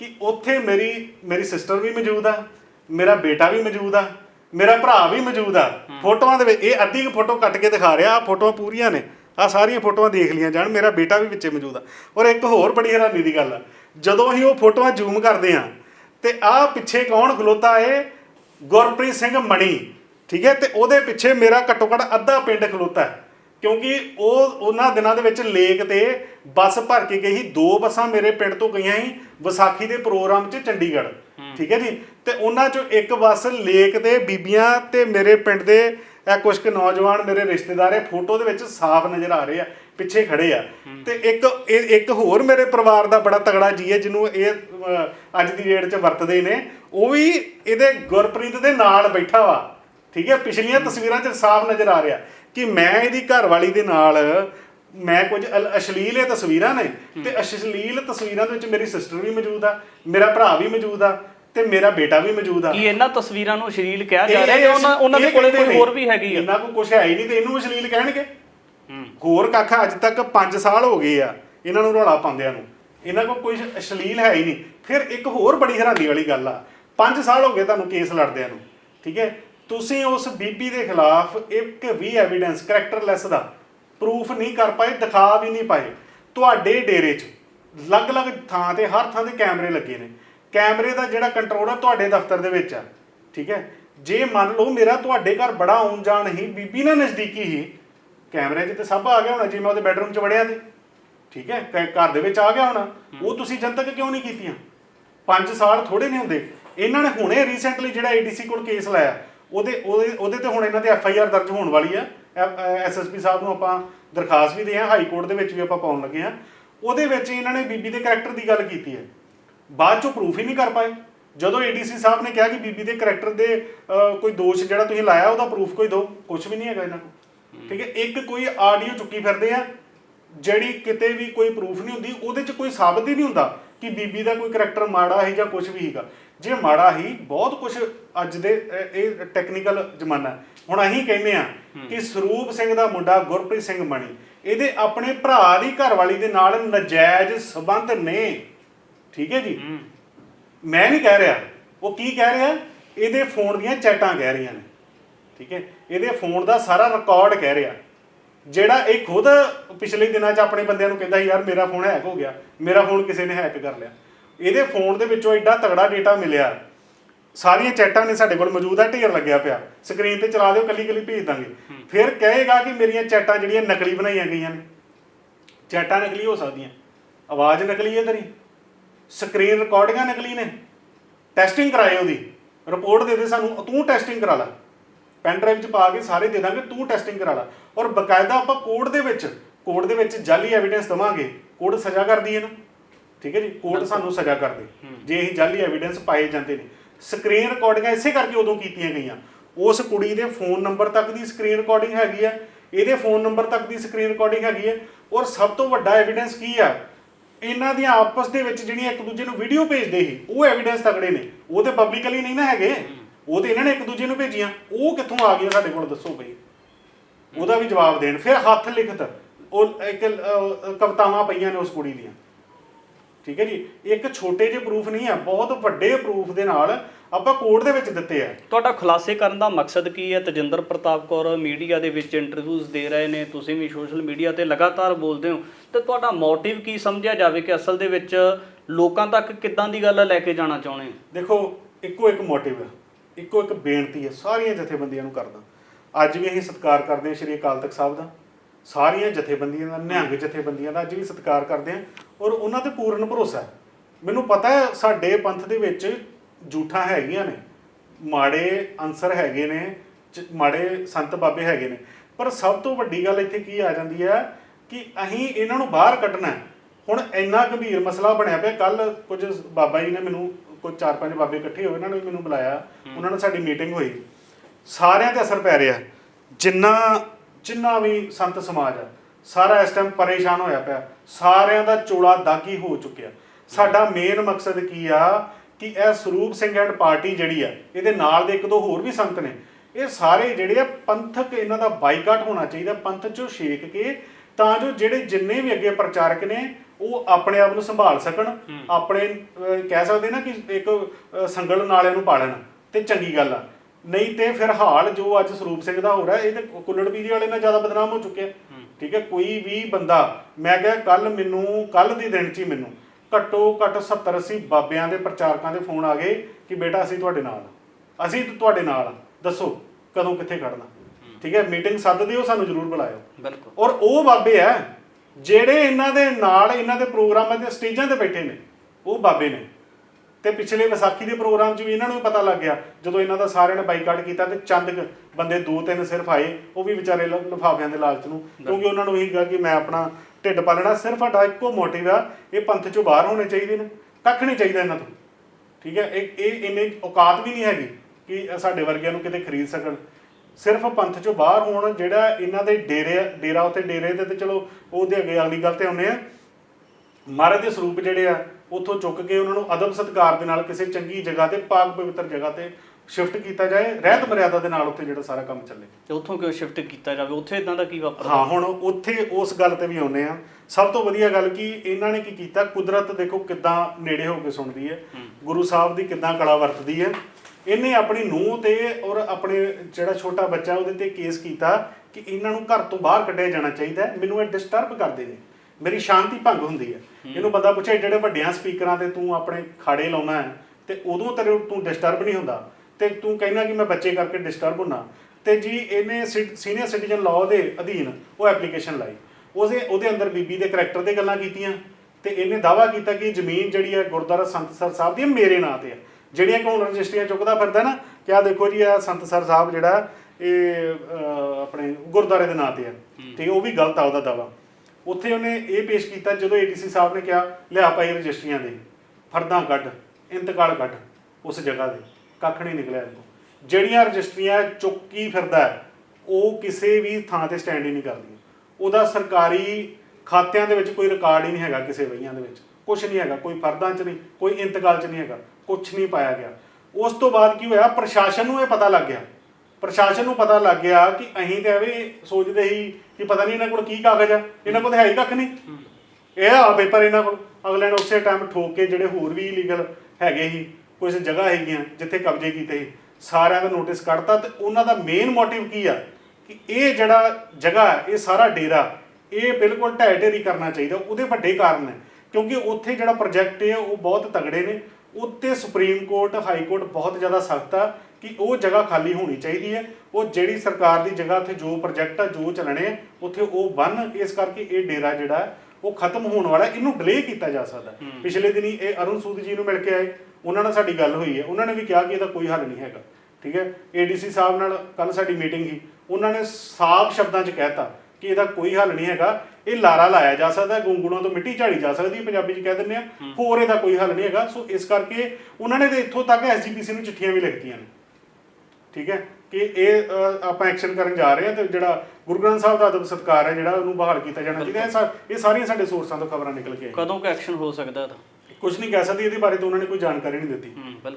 ਕਿ ਉੱਥੇ ਮੇਰੀ ਮੇਰੀ ਸਿਸਟਰ ਵੀ ਮੌਜੂਦ ਆ ਮੇਰਾ ਬੇਟਾ ਵੀ ਮੌਜੂਦ ਆ ਮੇਰਾ ਭਰਾ ਵੀ ਮੌਜੂਦ ਆ। ਫੋਟੋਆਂ ਦੇ ਵਿੱਚ ਇਹ ਅੱਧੀ ਕੁ ਫੋਟੋ ਕੱਟ ਕੇ ਦਿਖਾ ਰਿਹਾ ਆ ਫੋਟੋਆਂ ਪੂਰੀਆਂ ਨੇ ਆ ਸਾਰੀਆਂ ਫੋਟੋਆਂ ਦੇਖ ਲੀਆਂ ਜਾਣ ਮੇਰਾ ਬੇਟਾ ਵੀ ਵਿੱਚੇ ਮੌਜੂਦ ਆ। ਔਰ ਇੱਕ ਹੋਰ ਬੜੀ ਹੈਰਾਨੀ ਦੀ ਗੱਲ ਆ ਜਦੋਂ ਅਸੀਂ ਉਹ ਫੋਟੋਆਂ ਜ਼ੂਮ ਕਰਦੇ ਆ ਤੇ ਆ ਪਿੱਛੇ ਕੌਣ ਖਲੋਤਾ ਏ? ਗੁਰਪ੍ਰੀਤ ਸਿੰਘ ਮਣੀ। ਠੀਕ ਹੈ? ਤੇ ਉਹਦੇ ਪਿੱਛੇ ਮੇਰਾ ਘੱਟੋ ਘੱਟ ਅੱਧਾ ਪਿੰਡ ਖਲੋਤਾ ਹੈ। ਕਿਉਂਕਿ ਉਹ ਉਹਨਾਂ ਦਿਨਾਂ ਦੇ ਵਿੱਚ ਲੇਕ ਤੇ ਬੱਸ ਭਰ ਕੇ ਗਈ ਸੀ। ਦੋ ਬੱਸਾਂ ਮੇਰੇ ਪਿੰਡ ਤੋਂ ਗਈਆਂ ਸੀ। ਵਿਸਾਖੀ ਦੇ ਪ੍ਰੋਗਰਾਮ 'ਚ ਚੰਡੀਗੜ੍ਹ। ਠੀਕ ਹੈ ਜੀ? ਤੇ ਉਹਨਾਂ 'ਚੋਂ ਇੱਕ ਬੱਸ ਲੇਕ ਤੇ ਬੀਬੀਆਂ ਤੇ ਮੇਰੇ ਪਿੰਡ ਦੇ ਇਹ ਕੁਝ ਕੁ ਨੌਜਵਾਨ ਮੇਰੇ ਰਿਸ਼ਤੇਦਾਰ ਫੋਟੋ ਦੇ ਵਿੱਚ ਸਾਫ਼ ਨਜ਼ਰ ਆ ਰਹੇ ਆ ਪਿੱਛੇ ਖੜੇ ਆ। ਤੇ ਇੱਕ ਇੱਕ ਹੋਰ ਮੇਰੇ ਪਰਿਵਾਰ ਦਾ ਬੜਾ ਤਗੜਾ ਜੀ ਹੈ ਜਿਹਨੂੰ ਇਹ ਅੱਜ ਦੀ ਡੇਟ 'ਚ ਵਰਤਦੇ ਨੇ। ਉਹ ਵੀ ਇਹਦੇ ਗੁਰਪ੍ਰੀਤ ਦੇ ਨਾਲ ਬੈਠਾ ਵਾ। ਠੀਕ ਹੈ ਪਿਛਲੀਆਂ ਤਸਵੀਰਾਂ 'ਚ ਸਾਫ਼ ਨਜ਼ਰ ਆ ਰਿਹਾ ਕਿ ਮੈਂ ਇਹਦੀ ਘਰਵਾਲੀ ਦੇ ਨਾਲ ਮੈਂ ਕੁਝ ਅਸ਼ਲੀਲ ਇਹ ਤਸਵੀਰਾਂ ਨੇ ਤੇ ਅਸ਼ਲੀਲ ਤਸਵੀਰਾਂ ਦੇ ਵਿੱਚ ਮੇਰੀ ਸਿਸਟਰ ਵੀ ਮੌਜੂਦ ਆ ਮੇਰਾ ਭਰਾ ਵੀ ਮੌਜੂਦ ਆ ਤੇ ਮੇਰਾ ਬੇਟਾ ਵੀ ਮੌਜੂਦ ਆ। ਕੀ ਇਹਨਾਂ ਤਸਵੀਰਾਂ ਨੂੰ ਅਸ਼ਲੀਲ ਕਿਹਾ ਜਾ ਰਿਹਾ ਜਾਂ ਉਹਨਾਂ ਉਹਨਾਂ ਦੇ ਕੋਲੇ ਕੋਈ ਹੋਰ ਵੀ ਹੈਗੀ ਆ? ਇਹਨਾਂ ਕੋਲ ਕੁਝ ਹੈ ਹੀ ਨਹੀਂ ਤੇ ਇਹਨੂੰ ਅਸ਼ਲੀਲ ਕਹਿਣਗੇ। ਹੂੰ। ਹੋਰ ਕੱਖ ਅੱਜ ਤੱਕ 5 ਸਾਲ ਹੋ ਗਏ ਆ ਇਹਨਾਂ ਨੂੰ ਰੌਲਾ ਪਾਉਂਦਿਆਂ ਨੂੰ। ਇਹਨਾਂ ਕੋਲ ਕੋਈ ਅਸ਼ਲੀਲ ਹੈ ਹੀ ਨਹੀਂ। ਫਿਰ ਇੱਕ ਹੋਰ ਬੜੀ ਹੈਰਾਨੀ ਵਾਲੀ ਗੱਲ ਆ 5 ਸਾਲ ਹੋ ਗਏ ਤੁਹਾਨੂੰ ਕੇਸ ਲੜਦਿਆਂ ਨੂੰ ਠੀਕ ਹੈ? ਤੁਸੀਂ ਉਸ ਬੀਬੀ ਦੇ ਖਿਲਾਫ ਇੱਕ ਵੀ ਐਵੀਡੈਂਸ ਕਰੈਕਟਰਲੈਸ ਦਾ ਪ੍ਰੂਫ ਨਹੀਂ ਕਰ ਪਾਏ ਦਿਖਾ ਵੀ ਨਹੀਂ ਪਾਏ। ਤੁਹਾਡੇ ਡੇਰੇ 'ਚ ਅਲੱਗ-ਅਲੱਗ ਥਾਂ ਤੇ ਹਰ ਥਾਂ ਤੇ ਕੈਮਰੇ ਲੱਗੇ ਨੇ। ਕੈਮਰੇ ਦਾ ਜਿਹੜਾ ਕੰਟਰੋਲ ਆ ਤੁਹਾਡੇ ਦਫ਼ਤਰ ਦੇ ਵਿੱਚ ਆ ਠੀਕ ਹੈ? ਜੇ ਮੰਨ ਲਓ ਮੇਰਾ ਤੁਹਾਡੇ ਘਰ ਬੜਾ ਆਉਣ ਜਾਣ ਹੀ ਬੀਬੀ ਨਾਲ ਨਜ਼ਦੀਕੀ ਹੀ ਕੈਮਰੇ 'ਚ ਤੇ ਸਭ ਆ ਗਿਆ ਹੋਣਾ ਜੇ ਮੈਂ ਉਹਦੇ ਬੈਡਰੂਮ 'ਚ ਵੜਿਆ ਤੇ ਠੀਕ ਹੈ? ਘਰ ਦੇ ਵਿੱਚ ਆ ਗਿਆ ਹੋਣਾ ਉਹ ਤੁਸੀਂ ਜਨਤਕ ਕਿਉਂ ਨਹੀਂ ਕੀਤੀਆਂ? 5 ਸਾਲ ਥੋੜੇ ਨਹੀਂ ਹੁੰਦੇ। ਇਹਨਾਂ ਨੇ ਹੁਣੇ ਰੀਸੈਂਟਲੀ ਜਿਹੜਾ ਏਡੀਸੀ ਕੋਲ ਕੇਸ ਲਾਇਆ ਉਹਦੇ ਉਹਦੇ ਉਹਦੇ ਤੇ ਹੁਣ ਇਹਨਾਂ ਦੇ ਐਫ ਆਈ ਆਰ ਦਰਜ ਹੋਣ ਵਾਲੀ ਆ। ਐਸਐਸਪੀ ਸਾਹਿਬ ਨੂੰ ਆਪਾਂ ਦਰਖਾਸਤ ਵੀ ਦੇ ਆ ਹਾਈ ਕੋਰਟ ਦੇ ਵਿੱਚ ਵੀ ਆਪਾਂ ਪਾਉਣ ਲੱਗੇ ਆ। ਉਹਦੇ ਵਿੱਚ ਇਹਨਾਂ ਨੇ ਬੀਬੀ ਦੇ ਕੈਰੈਕਟਰ ਦੀ ਗੱਲ ਕੀਤੀ ਹੈ। ਬਾਅਦ ਚੋਂ ਪ੍ਰੂਫ ਹੀ ਨਹੀਂ ਕਰ ਪਾਏ। ਜਦੋਂ ਏਡੀਸੀ ਸਾਹਿਬ ਨੇ ਕਿਹਾ ਕਿ ਬੀਬੀ ਦੇ ਕੈਰੈਕਟਰ ਦੇ ਕੋਈ ਦੋਸ਼ ਜਿਹੜਾ ਤੁਸੀਂ ਲਾਇਆ ਉਹਦਾ ਪ੍ਰੂਫ ਕੋਈ ਦਿਓ। ਕੁਝ ਵੀ ਨਹੀਂ ਹੈਗਾ ਇਹਨਾਂ ਕੋਲ। ਠੀਕ ਹੈ ਇੱਕ ਕੋਈ ਆਡੀਓ ਚੁੱਕੀ ਫਿਰਦੇ ਆ ਜਿਹੜੀ ਕਿਤੇ ਵੀ ਕੋਈ ਪ੍ਰੂਫ ਨਹੀਂ ਹੁੰਦੀ ਉਹਦੇ 'ਚ ਕੋਈ ਸਾਬਤ ਹੀ ਨਹੀਂ ਹੁੰਦਾ ਕਿ ਬੀਬੀ ਦਾ ਕੋਈ ਕੈਰੈਕਟਰ ਮਾੜਾ ਹੈ ਜਾਂ ਕੁਝ ਵੀ ਹੈਗਾ। ਜੇ ਮਾੜਾ ਹੀ ਬਹੁਤ ਕੁਝ ਅੱਜ ਦੇ ਅਹ, ਇਹ ਟੈਕਨੀਕਲ ਜ਼ਮਾਨਾ ਹੈ। ਹੁਣ ਅਸੀਂ ਕਹਿੰਦੇ ਆ ਕਿ ਸਰੂਪ ਸਿੰਘ ਦਾ ਮੁੰਡਾ ਗੁਰਪ੍ਰੀਤ ਸਿੰਘ ਮਣੀ ਇਹਦੇ ਆਪਣੇ ਭਰਾ ਦੀ ਘਰਵਾਲੀ ਦੇ ਨਾਲ ਨਜਾਇਜ਼ ਸਬੰਧ ਨੇ। ਠੀਕ ਹੈ ਜੀ? ਮੈਂ ਨਹੀਂ ਕਹਿ ਰਿਹਾ। ਉਹ ਕੀ ਕਹਿ ਰਿਹਾ? ਇਹਦੇ ਫੋਨ ਦੀਆਂ ਚੈਟਾਂ ਕਹਿ ਰਹੀਆਂ ਨੇ। ਠੀਕ ਹੈ? ਇਹਦੇ ਫੋਨ ਦਾ ਸਾਰਾ ਰਿਕਾਰਡ ਕਹਿ ਰਿਹਾ। ਜਿਹੜਾ ਇਹ ਖੁਦ ਪਿਛਲੇ ਦਿਨਾਂ 'ਚ ਆਪਣੇ ਬੰਦਿਆਂ ਨੂੰ ਕਹਿੰਦਾ ਸੀ, ਯਾਰ ਮੇਰਾ ਫੋਨ ਹੈਕ ਹੋ ਗਿਆ। ਮੇਰਾ ਫੋਨ ਕਿਸੇ ਨੇ ਹੈਕ ਕਰ ਲਿਆ। ਇਹਦੇ ਫੋਨ ਦੇ ਵਿੱਚੋਂ ਐਡਾ ਤਗੜਾ ਡੇਟਾ ਮਿਲਿਆ। ਸਾਰੀਆਂ ਚੈਟਾਂ ਨੇ ਸਾਡੇ ਕੋਲ ਮੌਜੂਦ ਆ ਢੇਰ ਲੱਗਿਆ ਪਿਆ। ਸਕਰੀਨ ਤੇ ਚਲਾ ਦਿਓ ਕੱਲੀ ਕੱਲੀ ਭੇਜ ਦਾਂਗੇ। ਫਿਰ ਕਹੇਗਾ ਕਿ ਮੇਰੀਆਂ ਚੈਟਾਂ ਜਿਹੜੀਆਂ ਨਕਲੀ ਬਣਾਈਆਂ ਗਈਆਂ ਨੇ ਚੈਟਾਂ ਨਕਲੀ ਹੋ ਸਕਦੀਆਂ। ਆਵਾਜ਼ ਨਕਲੀ ਹੈ ਤੇਰੀ। ਸਕਰੀਨ ਰਿਕਾਰਡਿੰਗਾਂ ਨਕਲੀ ਨੇ। ਟੈਸਟਿੰਗ ਕਰਾਏ ਉਹਦੀ। ਰਿਪੋਰਟ ਦੇ ਦੇ ਸਾਨੂੰ ਤੂੰ ਟੈਸਟਿੰਗ ਕਰਾ ਲੈ। ਪੈਨ ਡਰਾਈਵ 'ਚ ਪਾ ਕੇ ਸਾਰੇ ਦੇ ਦਾਂਗੇ ਤੂੰ ਟੈਸਟਿੰਗ ਕਰਾ ਲੈ। ਔਰ ਬਕਾਇਦਾ ਆਪਾਂ ਕੋਰਟ ਦੇ ਵਿੱਚ ਕੋਰਟ ਦੇ ਵਿੱਚ ਜਾਲੀ ਐਵੀਡੈਂਸ ਦਵਾਂਗੇ। ਕੋਰਟ ਸਜ਼ਾ ਕਰਦੀ ਹੈ ਨਾ। ਠੀਕ ਹੈ ਜੀ ਕੋਰਟ ਸਾਨੂੰ ਸਜ਼ਾ ਕਰਦੇ ਜੇ ਇਹ ਜਾਲੀ ਐਵੀਡੈਂਸ ਪਾਏ ਜਾਂਦੇ ਨੇ। ਸਕਰੀਨ ਰਿਕਾਰਡਿੰਗਾਂ ਇਸੇ ਕਰਕੇ ਉਦੋਂ ਕੀਤੀਆਂ ਗਈਆਂ। ਉਸ ਕੁੜੀ ਦੇ ਫੋਨ ਨੰਬਰ ਤੱਕ ਦੀ ਸਕਰੀਨ ਰਿਕਾਰਡਿੰਗ ਹੈਗੀ ਆ ਇਹਦੇ ਫੋਨ ਨੰਬਰ ਤੱਕ ਦੀ ਸਕਰੀਨ ਰਿਕਾਰਡਿੰਗ ਹੈਗੀ ਹੈ। ਔਰ ਸਭ ਤੋਂ ਵੱਡਾ ਐਵੀਡੈਂਸ ਕੀ ਆ? ਇਹਨਾਂ ਦੀਆਂ ਆਪਸ ਦੇ ਵਿੱਚ ਜਿਹੜੀਆਂ ਇੱਕ ਦੂਜੇ ਨੂੰ ਵੀਡੀਓ ਭੇਜਦੇ ਸੀ ਉਹ ਐਵੀਡੈਂਸ ਤਕੜੇ ਨੇ। ਉਹ ਤੇ ਪਬਲਿਕਲੀ ਨਹੀਂ ਨਾ ਹੈਗੇ। ਉਹ ਤੇ ਇਹਨਾਂ ਨੇ ਇੱਕ ਦੂਜੇ ਨੂੰ ਭੇਜੀਆਂ। ਉਹ ਕਿੱਥੋਂ ਆ ਗਈਆਂ ਸਾਡੇ ਕੋਲ ਦੱਸੋ ਬਈ। ਉਹਦਾ ਵੀ ਜਵਾਬ ਦੇਣ। ਫਿਰ ਹੱਥ ਲਿਖਤ। ਉਹ ਇੱਕ ਕਵਿਤਾਵਾਂ ਪਈਆਂ ਨੇ ਉਸ ਕੁੜੀ ਦੀਆਂ। ਠੀਕ ਹੈ ਜੀ? ਇੱਕ ਛੋਟੇ ਜਿਹੇ ਪ੍ਰੂਫ ਨਹੀਂ ਆ ਬਹੁਤ ਵੱਡੇ ਪ੍ਰੂਫ ਦੇ ਨਾਲ ਆਪਾਂ ਕੋਰਟ ਦੇ ਵਿੱਚ ਦਿੱਤੇ ਆ। ਤੁਹਾਡਾ ਖੁਲਾਸੇ ਕਰਨ ਦਾ ਮਕਸਦ ਕੀ ਹੈ? ਤਜਿੰਦਰ ਪ੍ਰਤਾਪ ਕੌਰ ਮੀਡੀਆ ਦੇ ਵਿੱਚ ਇੰਟਰਵਿਊਜ਼ ਦੇ ਰਹੇ ਨੇ ਤੁਸੀਂ ਵੀ ਸੋਸ਼ਲ ਮੀਡੀਆ ਤੇ ਲਗਾਤਾਰ ਬੋਲਦੇ ਹੋ। ਤੇ ਤੁਹਾਡਾ ਮੋਟਿਵ ਕੀ ਸਮਝਿਆ ਜਾਵੇ ਕਿ ਅਸਲ ਦੇ ਵਿੱਚ ਲੋਕਾਂ ਤੱਕ ਕਿੱਦਾਂ ਦੀ ਗੱਲ ਲੈ ਕੇ ਜਾਣਾ ਚਾਹੁੰਦੇ ਹੋ? ਦੇਖੋ ਇੱਕੋ ਇੱਕ ਮੋਟਿਵ ਹੈ ਇੱਕੋ ਇੱਕ ਬੇਨਤੀ ਹੈ ਸਾਰੀਆਂ ਜਥੇਬੰਦੀਆਂ ਨੂੰ ਕਰਦਾ। ਅੱਜ ਵੀ ਅਸੀਂ ਸਤਿਕਾਰ ਕਰਦੇ ਹਾਂ ਸ਼੍ਰੀ ਅਕਾਲ ਤਖਤ ਸਾਹਿਬ ਦਾ। ਸਾਰੀਆਂ ਜਥੇਬੰਦੀਆਂ ਦਾ ਨਿਹੰਗ ਜਥੇਬੰਦੀਆਂ ਦਾ ਅੱਜ ਵੀ ਸਤਿਕਾਰ ਕਰਦੇ ਹਾਂ ਔਰ ਉਹਨਾਂ ਤੇ ਪੂਰਨ ਭਰੋਸਾ ਹੈ। ਮੈਨੂੰ ਪਤਾ ਹੈ ਸਾਡੇ ਪੰਥ ਦੇ ਵਿੱਚ ਝੂਠਾਂ ਹੈਗੀਆਂ ਨੇ ਮਾੜੇ ਅਨਸਰ ਹੈਗੇ ਨੇ ਮਾੜੇ ਸੰਤ ਬਾਬੇ ਹੈਗੇ ਨੇ। ਪਰ ਸਭ ਤੋਂ ਵੱਡੀ ਗੱਲ ਇੱਥੇ ਕੀ ਆ ਜਾਂਦੀ ਹੈ ਕਿ ਅਸੀਂ ਇਹਨਾਂ ਨੂੰ ਬਾਹਰ ਕੱਢਣਾ ਹੈ। ਹੁਣ ਇੰਨਾ ਗੰਭੀਰ ਮਸਲਾ ਬਣਿਆ ਪਿਆ ਕੱਲ ਕੁਝ ਬਾਬਾ ਜੀ ਨੇ ਮੈਨੂੰ ਕੁਝ ਚਾਰ ਪੰਜ ਬਾਬੇ ਇਕੱਠੇ ਹੋਏ ਉਹਨਾਂ ਨੇ ਵੀ ਮੈਨੂੰ ਬੁਲਾਇਆ ਉਹਨਾਂ ਨਾਲ ਸਾਡੀ ਮੀਟਿੰਗ ਹੋਈ। ਸਾਰਿਆਂ ਤੇ ਅਸਰ ਪੈ ਰਿਹਾ। ਜਿੰਨਾ ਜਿੰਨਾ ਵੀ ਸੰਤ ਸਮਾਜ ਆ ਸਾਰਾ ਇਸ ਟਾਈਮ ਪਰੇਸ਼ਾਨ ਹੋਇਆ ਪਿਆ। ਸਾਰਿਆਂ ਦਾ ਚੋਲਾ ਦਾਗੀ ਹੋ ਚੁੱਕਿਆ। ਸਾਡਾ ਮੇਨ ਮਕਸਦ ਕੀ ਆ ਕਿ ਇਹ ਸਰੂਪ ਸਿੰਘ ਐਂਡ ਪਾਰਟੀ ਜਿਹੜੀ ਆ ਇਹਦੇ ਨਾਲ ਦੇ ਇੱਕ ਦੋ ਹੋਰ ਵੀ ਸੰਤ ਨੇ। ਇਹ ਸਾਰੇ ਜਿਹੜੇ ਆ ਪੰਥਕ ਇਹਨਾਂ ਦਾ ਬਾਈਕਾਟ ਹੋਣਾ ਚਾਹੀਦਾ ਪੰਥ ਚੋਂ ਛੇਕ ਕੇ ਤਾਂ ਜੋ ਜਿਹੜੇ ਜਿੰਨੇ ਵੀ ਅੱਗੇ ਪ੍ਰਚਾਰਕ ਨੇ ਉਹ ਆਪਣੇ ਆਪ ਨੂੰ ਸੰਭਾਲ ਸਕਣ। ਆਪਣੇ ਕਹਿ ਸਕਦੇ ਨਾ ਕਿ ਇੱਕ ਸੰਗਲ ਨਾਲਿਆਂ ਨੂੰ ਪਾਲਣ। ਤੇ ਚੰਗੀ ਗੱਲ ਆ। ਨਹੀਂ ਤੇ ਫਿਰ ਹਾਲ ਜੋ ਅੱਜ ਸਰੂਪ ਸਿੰਘ ਦਾ ਹੋ ਰਿਹਾ ਇਹ ਤੇ ਕੁੱਲੜ ਪੀਰੀ ਵਾਲੇ ਨਾਲ ਜ਼ਿਆਦਾ ਬਦਨਾਮ ਹੋ ਚੁੱਕਿਆ। ਠੀਕ ਹੈ ਕੋਈ ਵੀ ਬੰਦਾ ਮੈਂ ਕਿਹਾ ਕੱਲ ਮੈਨੂੰ ਕੱਲ ਦੀ ਦਿਨ ਚ ਹੀ ਮੈਨੂੰ ਘੱਟੋ ਘੱਟ 70 80 ਬਾਬਿਆਂ ਦੇ ਪ੍ਰਚਾਰਕਾਂ ਦੇ ਫੋਨ ਆ ਗਏ ਕਿ ਬੇਟਾ ਅਸੀਂ ਤੁਹਾਡੇ ਨਾਲ। ਅਸੀਂ ਤੁਹਾਡੇ ਨਾਲ। ਦੱਸੋ ਕਦੋਂ ਕਿੱਥੇ ਖੜਨਾ? ਠੀਕ ਹੈ ਮੀਟਿੰਗ ਸੱਦ ਦਿਓ ਸਾਨੂੰ ਜ਼ਰੂਰ ਬੁਲਾਇਓ। ਬਿਲਕੁਲ। ਔਰ ਉਹ ਬਾਬੇ ਆ ਜਿਹੜੇ ਇਹਨਾਂ ਦੇ ਨਾਲ ਇਹਨਾਂ ਦੇ ਪ੍ਰੋਗਰਾਮਾਂ ਤੇ ਸਟੇਜਾਂ ਤੇ ਬੈਠੇ ਨੇ ਉਹ ਬਾਬੇ ਨੇ। ਤੇ ਪਿਛਲੇ ਵਿਸਾਖੀ ਦੇ ਪ੍ਰੋਗਰਾਮ 'ਚ ਵੀ ਇਹਨਾਂ ਨੂੰ ਪਤਾ ਲੱਗ ਗਿਆ ਜਦੋਂ ਇਹਨਾਂ ਦਾ ਸਾਰਿਆਂ ਨੇ ਬਾਈਕਾਟ ਕੀਤਾ ਤੇ ਚੰਦ ਕੁ ਬੰਦੇ ਦੋ ਤਿੰਨ ਸਿਰਫ ਆਏ ਉਹ ਵੀ ਵਿਚਾਰੇ ਲ- ਲਿਫਾਫਿਆਂ ਦੇ ਲਾਲਚ ਨੂੰ ਕਿਉਂਕਿ ਉਹਨਾਂ ਨੂੰ ਇਹ ਸੀਗਾ ਕਿ ਮੈਂ ਆਪਣਾ ਢਿੱਡ ਪਾਲਣਾ ਸਿਰਫ ਸਾਡਾ ਇੱਕੋ ਮੋਟਿਵ ਆ ਇਹ ਪੰਥ 'ਚੋਂ ਬਾਹਰ ਹੋਣੇ ਚਾਹੀਦੇ ਨੇ ਕੱਖ ਨਹੀਂ ਚਾਹੀਦਾ ਇਹਨਾਂ ਤੋਂ। ਠੀਕ ਹੈ ਇਹ ਇਹ ਇੰਨੇ ਔਕਾਤ ਵੀ ਨਹੀਂ ਹੈਗੀ ਕਿ ਸਾਡੇ ਵਰਗਿਆਂ ਨੂੰ ਕਿਤੇ ਖਰੀਦ ਸਕਣ। ਸਿਰਫ ਪੰਥ ਚੋਂ ਬਾਹਰ ਹੋਣ ਜਿਹੜਾ ਇਹਨਾਂ ਦੇ ਡੇਰੇ ਡੇਰਾ ਉੱਤੇ ਡੇਰੇ ਦੇ ਤੇ ਚਲੋ ਉਹਦੇ ਅੱਗੇ ਅਗਲੀ ਗੱਲ ਤੇ ਆਉਂਦੇ ਆ। ਮਹਾਰਾਜ ਦੇ ਸਰੂਪ ਜਿਹੜੇ ਆ ਉੱਥੋਂ ਚੁੱਕ ਕੇ ਉਹਨਾਂ ਨੂੰ ਅਦਬ ਸਤਕਾਰ ਦੇ ਨਾਲ ਕਿਸੇ ਚੰਗੀ ਜਗ੍ਹਾ ਤੇ ਪਾਕ ਪਵਿੱਤਰ ਜਗ੍ਹਾ ਤੇ ਸ਼ਿਫਟ ਕੀਤਾ ਜਾਏ ਰਹਿਤ ਮਰਿਆਦਾ ਦੇ ਨਾਲ ਉੱਥੇ ਜਿਹੜਾ ਸਾਰਾ ਕੰਮ ਚੱਲੇ। ਤੇ ਉੱਥੋਂ ਕਿਉਂ ਸ਼ਿਫਟ ਕੀਤਾ ਜਾਵੇ? ਉੱਥੇ ਇਦਾਂ ਦਾ ਕੀ ਵਾਪਰਦਾ ਹਾਂ ਹੁਣ ਉੱਥੇ ਉਸ ਗੱਲ ਤੇ ਵੀ ਆਉਨੇ ਆ ਸਭ ਤੋਂ ਵਧੀਆ ਗੱਲ ਕੀ ਇਹਨਾਂ ਨੇ ਕੀ ਕੀਤਾ? ਕੁਦਰਤ ਦੇਖੋ ਕਿੱਦਾਂ ਨੇੜੇ ਹੋ ਕੇ ਸੁਣਦੀ ਹੈ। ਗੁਰੂ ਸਾਹਿਬ ਦੀ ਕਿੱਦਾਂ ਕਲਾ ਵਰਤਦੀ ਹੈ। ਇਹਨੇ ਆਪਣੀ ਨੂੰਹ ਤੇ ਔਰ ਆਪਣੇ ਜਿਹੜਾ ਛੋਟਾ ਬੱਚਾ ਉਹਦੇ ਤੇ ਕੇਸ ਕੀਤਾ ਕਿ ਇਹਨਾਂ ਨੂੰ ਘਰ ਤੋਂ ਬਾਹਰ ਕੱਢਿਆ ਜਾਣਾ ਚਾਹੀਦਾ। ਮੈਨੂੰ ਇਹ ਡਿਸਟਰਬ ਕਰਦੇ ਨੇ। ਮੇਰੀ ਸ਼ਾਂਤੀ ਭੰਗ ਹੁੰਦੀ ਹੈ। ਇਹਨੂੰ ਬੰਦਾ ਪੁੱਛੇ ਜਿਹੜੇ ਵੱਡਿਆਂ ਸਪੀਕਰਾਂ ਤੇ ਤੂੰ ਆਪਣੇ ਖਾੜੇ ਲਾਉਣਾ ਹੈ ਤੇ ਉਦੋਂ ਤੇਰੇ ਤੂੰ ਡਿਸਟਰਬ ਨਹੀਂ ਹੁੰਦਾ। ਤੇ ਤੂੰ ਕਹਿਣਾ ਕਿ ਮੈਂ ਬੱਚੇ ਕਰਕੇ ਡਿਸਟਰਬ ਹੁੰਨਾ। ਤੇ ਜੀ ਇਹਨੇ ਸੀਨੀਅਰ ਸਿਟੀਜ਼ਨ ਲਾਅ ਦੇ ਅਧੀਨ ਉਹ ਐਪਲੀਕੇਸ਼ਨ ਲਾਈ। ਉਹਦੇ ਉਹਦੇ ਅੰਦਰ ਬੀਬੀ ਦੇ ਕਰੈਕਟਰ ਦੇ ਗੱਲਾਂ ਕੀਤੀਆਂ। ਤੇ ਇਹਨੇ ਦਾਵਾ ਕੀਤਾ ਕਿ ਜ਼ਮੀਨ ਜਿਹੜੀ ਹੈ ਗੁਰਦੁਆਰਾ ਸੰਤਸਰ ਸਾਹਿਬ ਦੀ ਮੇਰੇ ਨਾਂ ਤੇ ਹੈ। ਜਿਹੜੀਆਂ ਕਿ ਹੁਣ ਰਜਿਸਟਰੀਆਂ ਚੁੱਕਦਾ ਫਿਰਦਾ ਨਾ ਕਿ ਆ ਦੇਖੋ ਜੀ ਆ ਸੰਤਸਰ ਸਾਹਿਬ ਜਿਹੜਾ ਇਹ ਆਪਣੇ ਗੁਰਦੁਆਰੇ ਦੇ ਨਾਂ ਤੇ ਹੈ। ਤੇ ਉਹ ਵੀ ਗਲਤ ਆ ਉਹਦਾ ਦਾਵਾ ਉੱਥੇ ਉਹਨੇ ਇਹ ਪੇਸ਼ ਕੀਤਾ, ਜਦੋਂ ਏਡੀਸੀ ਸਾਹਿਬ ਨੇ ਕਿਹਾ, ਲਿਆ ਭਾਈ ਰਜਿਸਟਰੀਆਂ ਦੇ, ਫਰਦਾਂ ਕੱਢ, ਇੰਤਕਾਲ ਕੱਢ, ਉਸ ਜਗ੍ਹਾ ਦੇ, ਕੱਖ ਨਹੀਂ ਨਿਕਲਿਆ ਇਹਦੇ ਜਿਹੜੀਆਂ ਰਜਿਸਟਰੀਆਂ ਚੁੱਕੀ ਫਿਰਦਾ ਉਹ ਕਿਸੇ ਵੀ ਥਾਂ ਤੇ ਸਟੈਂਡ ਹੀ ਨਹੀਂ ਕਰਦੀਆਂ। ਉਹਦਾ ਸਰਕਾਰੀ ਖਾਤਿਆਂ ਦੇ ਵਿੱਚ ਕੋਈ ਰਿਕਾਰਡ ਹੀ ਨਹੀਂ ਹੈਗਾ ਕਿਸੇ ਵਈਆਂ ਦੇ ਵਿੱਚ। ਕੁਝ ਨਹੀਂ ਹੈਗਾ, ਕੋਈ ਫਰਦਾਂ 'ਚ ਨਹੀਂ, ਕੋਈ ਇੰਤਕਾਲ 'ਚ ਨਹੀਂ ਹੈਗਾ ਕੁਝ ਨਹੀਂ ਪਾਇਆ ਗਿਆ। ਉਸ ਤੋਂ ਬਾਅਦ ਕੀ ਹੋਇਆ, ਪ੍ਰਸ਼ਾਸਨ ਨੂੰ ਇਹ ਪਤਾ ਲੱਗ ਗਿਆ ਪ੍ਰਸ਼ਾਸਨ ਨੂੰ ਪਤਾ ਲੱਗ ਗਿਆ ਕਿ ਅਸੀਂ ਤੇ ਐਵੇਂ ਸੋਚਦੇ ਸੀ ਕਿ ਪਤਾ ਨਹੀਂ ਇਹਨਾਂ ਕੋਲ ਕੀ ਕਾਗਜ਼ ਆ। ਇਹਨਾਂ ਕੋਲ ਤਾਂ ਹੈ ਹੀ ਕੱਖ ਨਹੀਂ। ਇਹ ਆ ਪੇਪਰ ਇਹਨਾਂ ਕੋਲ। ਅਗਲੇ ਨੇ ਉਸੇ ਟਾਈਮ ਠੋਕ ਕੇ ਜਿਹੜੇ ਹੋਰ ਵੀ ਇਲੀਗਲ ਹੈਗੇ ਸੀ ਕੁਝ ਜਗ੍ਹਾ ਹੈਗੀਆਂ ਜਿੱਥੇ ਕਬਜ਼ੇ ਕੀਤੇ ਸੀ ਸਾਰਿਆਂ ਦਾ ਨੋਟਿਸ ਕੱਢਤਾ ਤੇ ਉਹਨਾਂ ਦਾ ਮੇਨ ਮੋਟਿਵ ਕੀ ਆ? ਕਿ ਇਹ ਜਿਹੜਾ ਜਗ੍ਹਾ ਹੈ, ਇਹ ਸਾਰਾ ਡੇਰਾ ਇਹ ਬਿਲਕੁਲ ਢਹਿ ਢੇਰੀ ਕਰਨਾ ਚਾਹੀਦਾ। ਉਹਦੇ ਵੱਡੇ ਕਾਰਨ ਹੈ। ਕਿਉਂਕਿ ਉੱਥੇ ਜਿਹੜਾ ਪ੍ਰੋਜੈਕਟ ਹੈ ਉਹ ਬਹੁਤ ਤਗੜੇ ਨੇ। ਉੱਤੇ ਸੁਪਰੀਮ ਕੋਰਟ ਹਾਈ ਕੋਰਟ ਬਹੁਤ ਜ਼ਿਆਦਾ ਸਖਤ ਆ। ਕਿ ਉਹ ਜਗ੍ਹਾ ਖਾਲੀ ਹੋਣੀ ਚਾਹੀਦੀ ਹੈ। ਉਹ ਜਿਹੜੀ ਸਰਕਾਰ ਦੀ ਜਗ੍ਹਾ ਉੱਥੇ ਜੋ ਪ੍ਰੋਜੈਕਟ ਆ ਜੋ ਚੱਲਣੇ ਉੱਥੇ ਉਹ ਬਣ ਇਸ ਕਰਕੇ ਇਹ ਡੇਰਾ ਜਿਹੜਾ ਉਹ ਖਤਮ ਹੋਣ ਵਾਲਾ। ਇਹਨੂੰ ਡਿਲੇ ਕੀਤਾ ਜਾ ਸਕਦਾ। ਪਿਛਲੇ ਦਿਨੀ ਇਹ ਅਰੁਣ ਸੂਦ ਜੀ ਨੂੰ ਮਿਲ ਕੇ ਆਏ। ਉਹਨਾਂ ਨਾਲ ਸਾਡੀ ਗੱਲ ਹੋਈ ਹੈ। ਉਹਨਾਂ ਨੇ ਵੀ ਕਿਹਾ ਕਿ ਇਹਦਾ ਕੋਈ ਹੱਲ ਨਹੀਂ ਹੈਗਾ। ਠੀਕ ਹੈ? ਏਡੀਸੀ ਸਾਹਿਬ ਨਾਲ ਕੱਲ ਸਾਡੀ ਮੀਟਿੰਗ ਸੀ। ਉਹਨਾਂ ਨੇ ਸਾਫ਼ ਸ਼ਬਦਾਂ 'ਚ ਕਹਿਤਾ ਕਿ ਇਹਦਾ ਕੋਈ ਹੱਲ ਨਹੀਂ ਹੈਗਾ। ਇਹ ਲਾਰਾ ਲਾਇਆ ਜਾ ਸਕਦਾ ਗੁੰਗਣੋਂ ਤੋਂ ਮਿੱਟੀ ਝਾੜੀ ਜਾ ਸਕਦੀ ਹੈ ਪੰਜਾਬੀ 'ਚ ਕਹਿ ਦਿੰਦੇ ਆ। ਹੋਰ ਇਹਦਾ ਕੋਈ ਹੱਲ ਨਹੀਂ ਹੈਗਾ। ਸੋ ਇਸ ਕਰਕੇ ਉਹਨਾਂ ਨੇ ਤੇ ਇੱਥੋਂ ਤੱਕ ਐਸਜੀਪੀਸੀ ਨੂੰ ਚਿੱਠੀਆਂ ਵੀ ਲਿਖਤੀਆਂ ਨੇ। ਠੀਕ ਹੈ? ਕਿ ਇਹ ਆਪਾਂ ਐਕਸ਼ਨ ਕਰਨ ਜਾ ਰਹੇ ਹਾਂ ਤੇ ਜਿਹੜਾ ਗੁਰੂ ਗ੍ਰੰਥ ਸਾਹਿਬ ਦਾ ਅਦਬ ਸਤਕਾਰ ਹੈ ਜਿਹੜਾ ਉਹਨੂੰ ਬਹਾਲ ਕੀਤਾ ਜਾਣਾ ਚਾਹੀਦਾ ਇਹ ਸਾਰੀਆਂ ਸਾਡੇ ਸੋਰਸਾਂ ਤੋਂ ਖਬਰਾਂ ਨਿਕਲ ਕੇ ਆਈਆਂ। ਕਦੋਂ ਕੁ ਐਕਸ਼ਨ ਹੋ ਸਕਦਾ ਇਹਦਾ ਕੁਝ ਨਹੀਂ ਕਹਿ ਸਕਦੀ ਇਹਦੇ ਬਾਰੇ ਤਾਂ ਉਹਨਾਂ ਨੇ ਕੋਈ ਜਾਣਕਾਰੀ ਨਹੀਂ ਦਿੱਤੀ।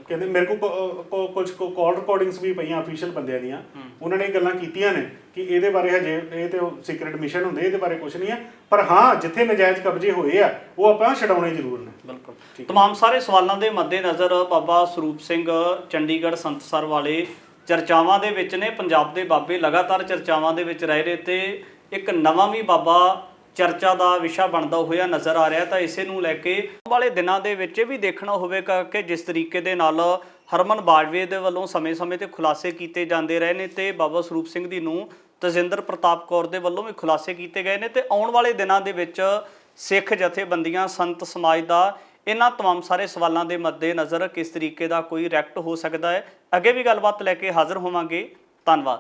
ਕਹਿੰਦੇ ਮੇਰੇ ਕੋਲ ਕੁਝ ਕਾਲ ਰਿਕਾਰਡਿੰਗਸ ਵੀ ਪਈਆਂ ਅਫੀਸ਼ੀਅਲ ਬੰਦਿਆਂ ਦੀਆਂ। ਉਹਨਾਂ ਨੇ ਗੱਲਾਂ ਕੀਤੀਆਂ ਨੇ ਕਿ ਇਹਦੇ ਬਾਰੇ ਹਜੇ ਇਹ ਤੇ ਸੀਕ੍ਰੀਟ ਮਿਸ਼ਨ ਹੁੰਦੇ ਇਹਦੇ ਬਾਰੇ ਕੁਝ ਨਹੀਂ ਹੈ। ਪਰ ਹਾਂ ਜਿੱਥੇ ਨਜਾਇਜ਼ ਕਬਜ਼ੇ ਹੋਏ ਆ ਉਹ ਆਪਾਂ ਛਡਾਉਣੇ ਜ਼ਰੂਰ ਨੇ। ਬਿਲਕੁਲ। ਤਮਾਮ ਸਾਰੇ ਸਵਾਲਾਂ ਦੇ ਮੱਦੇਨਜ਼ਰ ਬਾਬਾ ਸਰੂਪ ਸਿੰਘ ਚੰਡੀਗੜ੍ਹ ਸੰਤਸਰ ਵਾਲੇ ਚਰਚਾਵਾਂ ਦੇ ਵਿੱਚ ਨੇ ਪੰਜਾਬ ਦੇ ਬਾਬੇ ਲਗਾਤਾਰ ਚਰਚਾਵਾਂ ਦੇ ਵਿੱਚ ਰਹਿ ਰਹੇ ਤੇ ਇੱਕ ਨਵਾਂ ਵੀ ਬਾਬਾ ਚਰਚਾ ਦਾ ਵਿਸ਼ਾ ਬਣਦਾ ਹੋਇਆ ਨਜ਼ਰ ਆ ਰਿਹਾ ਤਾਂ ਇਸੇ ਨੂੰ ਲੈ ਕੇ ਆਉਣ ਵਾਲੇ ਦਿਨਾਂ ਦੇ ਵਿੱਚ ਇਹ ਵੀ ਦੇਖਣਾ ਹੋਵੇਗਾ ਕਿ ਜਿਸ ਤਰੀਕੇ ਦੇ ਨਾਲ ਹਰਮਨ ਬਾਜਵੇ ਦੇ ਵੱਲੋਂ ਸਮੇਂ-ਸਮੇਂ ਤੇ ਖੁਲਾਸੇ ਕੀਤੇ ਜਾਂਦੇ ਰਹੇ ਨੇ ਤੇ ਬਾਬਾ ਸਰੂਪ ਸਿੰਘ ਦੀ ਨੂੰ ਤਜਿੰਦਰ ਪ੍ਰਤਾਪ ਕੌਰ ਦੇ ਵੱਲੋਂ ਵੀ ਖੁਲਾਸੇ ਕੀਤੇ ਗਏ ਨੇ ਤੇ ਆਉਣ ਵਾਲੇ ਦਿਨਾਂ ਦੇ ਵਿੱਚ ਸਿੱਖ ਜਥੇਬੰਦੀਆਂ ਸੰਤ ਸਮਾਜ ਦਾ ਇਹਨਾਂ तमाम ਸਾਰੇ ਸਵਾਲਾਂ ਦੇ ਮੱਦੇ ਨਜ਼ਰ ਕਿਸ ਤਰੀਕੇ ਦਾ ਕੋਈ ਰਿਐਕਟ ਹੋ ਸਕਦਾ ਹੈ ਅੱਗੇ ਵੀ ਗੱਲਬਾਤ ਲੈ ਕੇ ਹਾਜ਼ਰ ਹੋਵਾਂਗੇ। ਧੰਨਵਾਦ।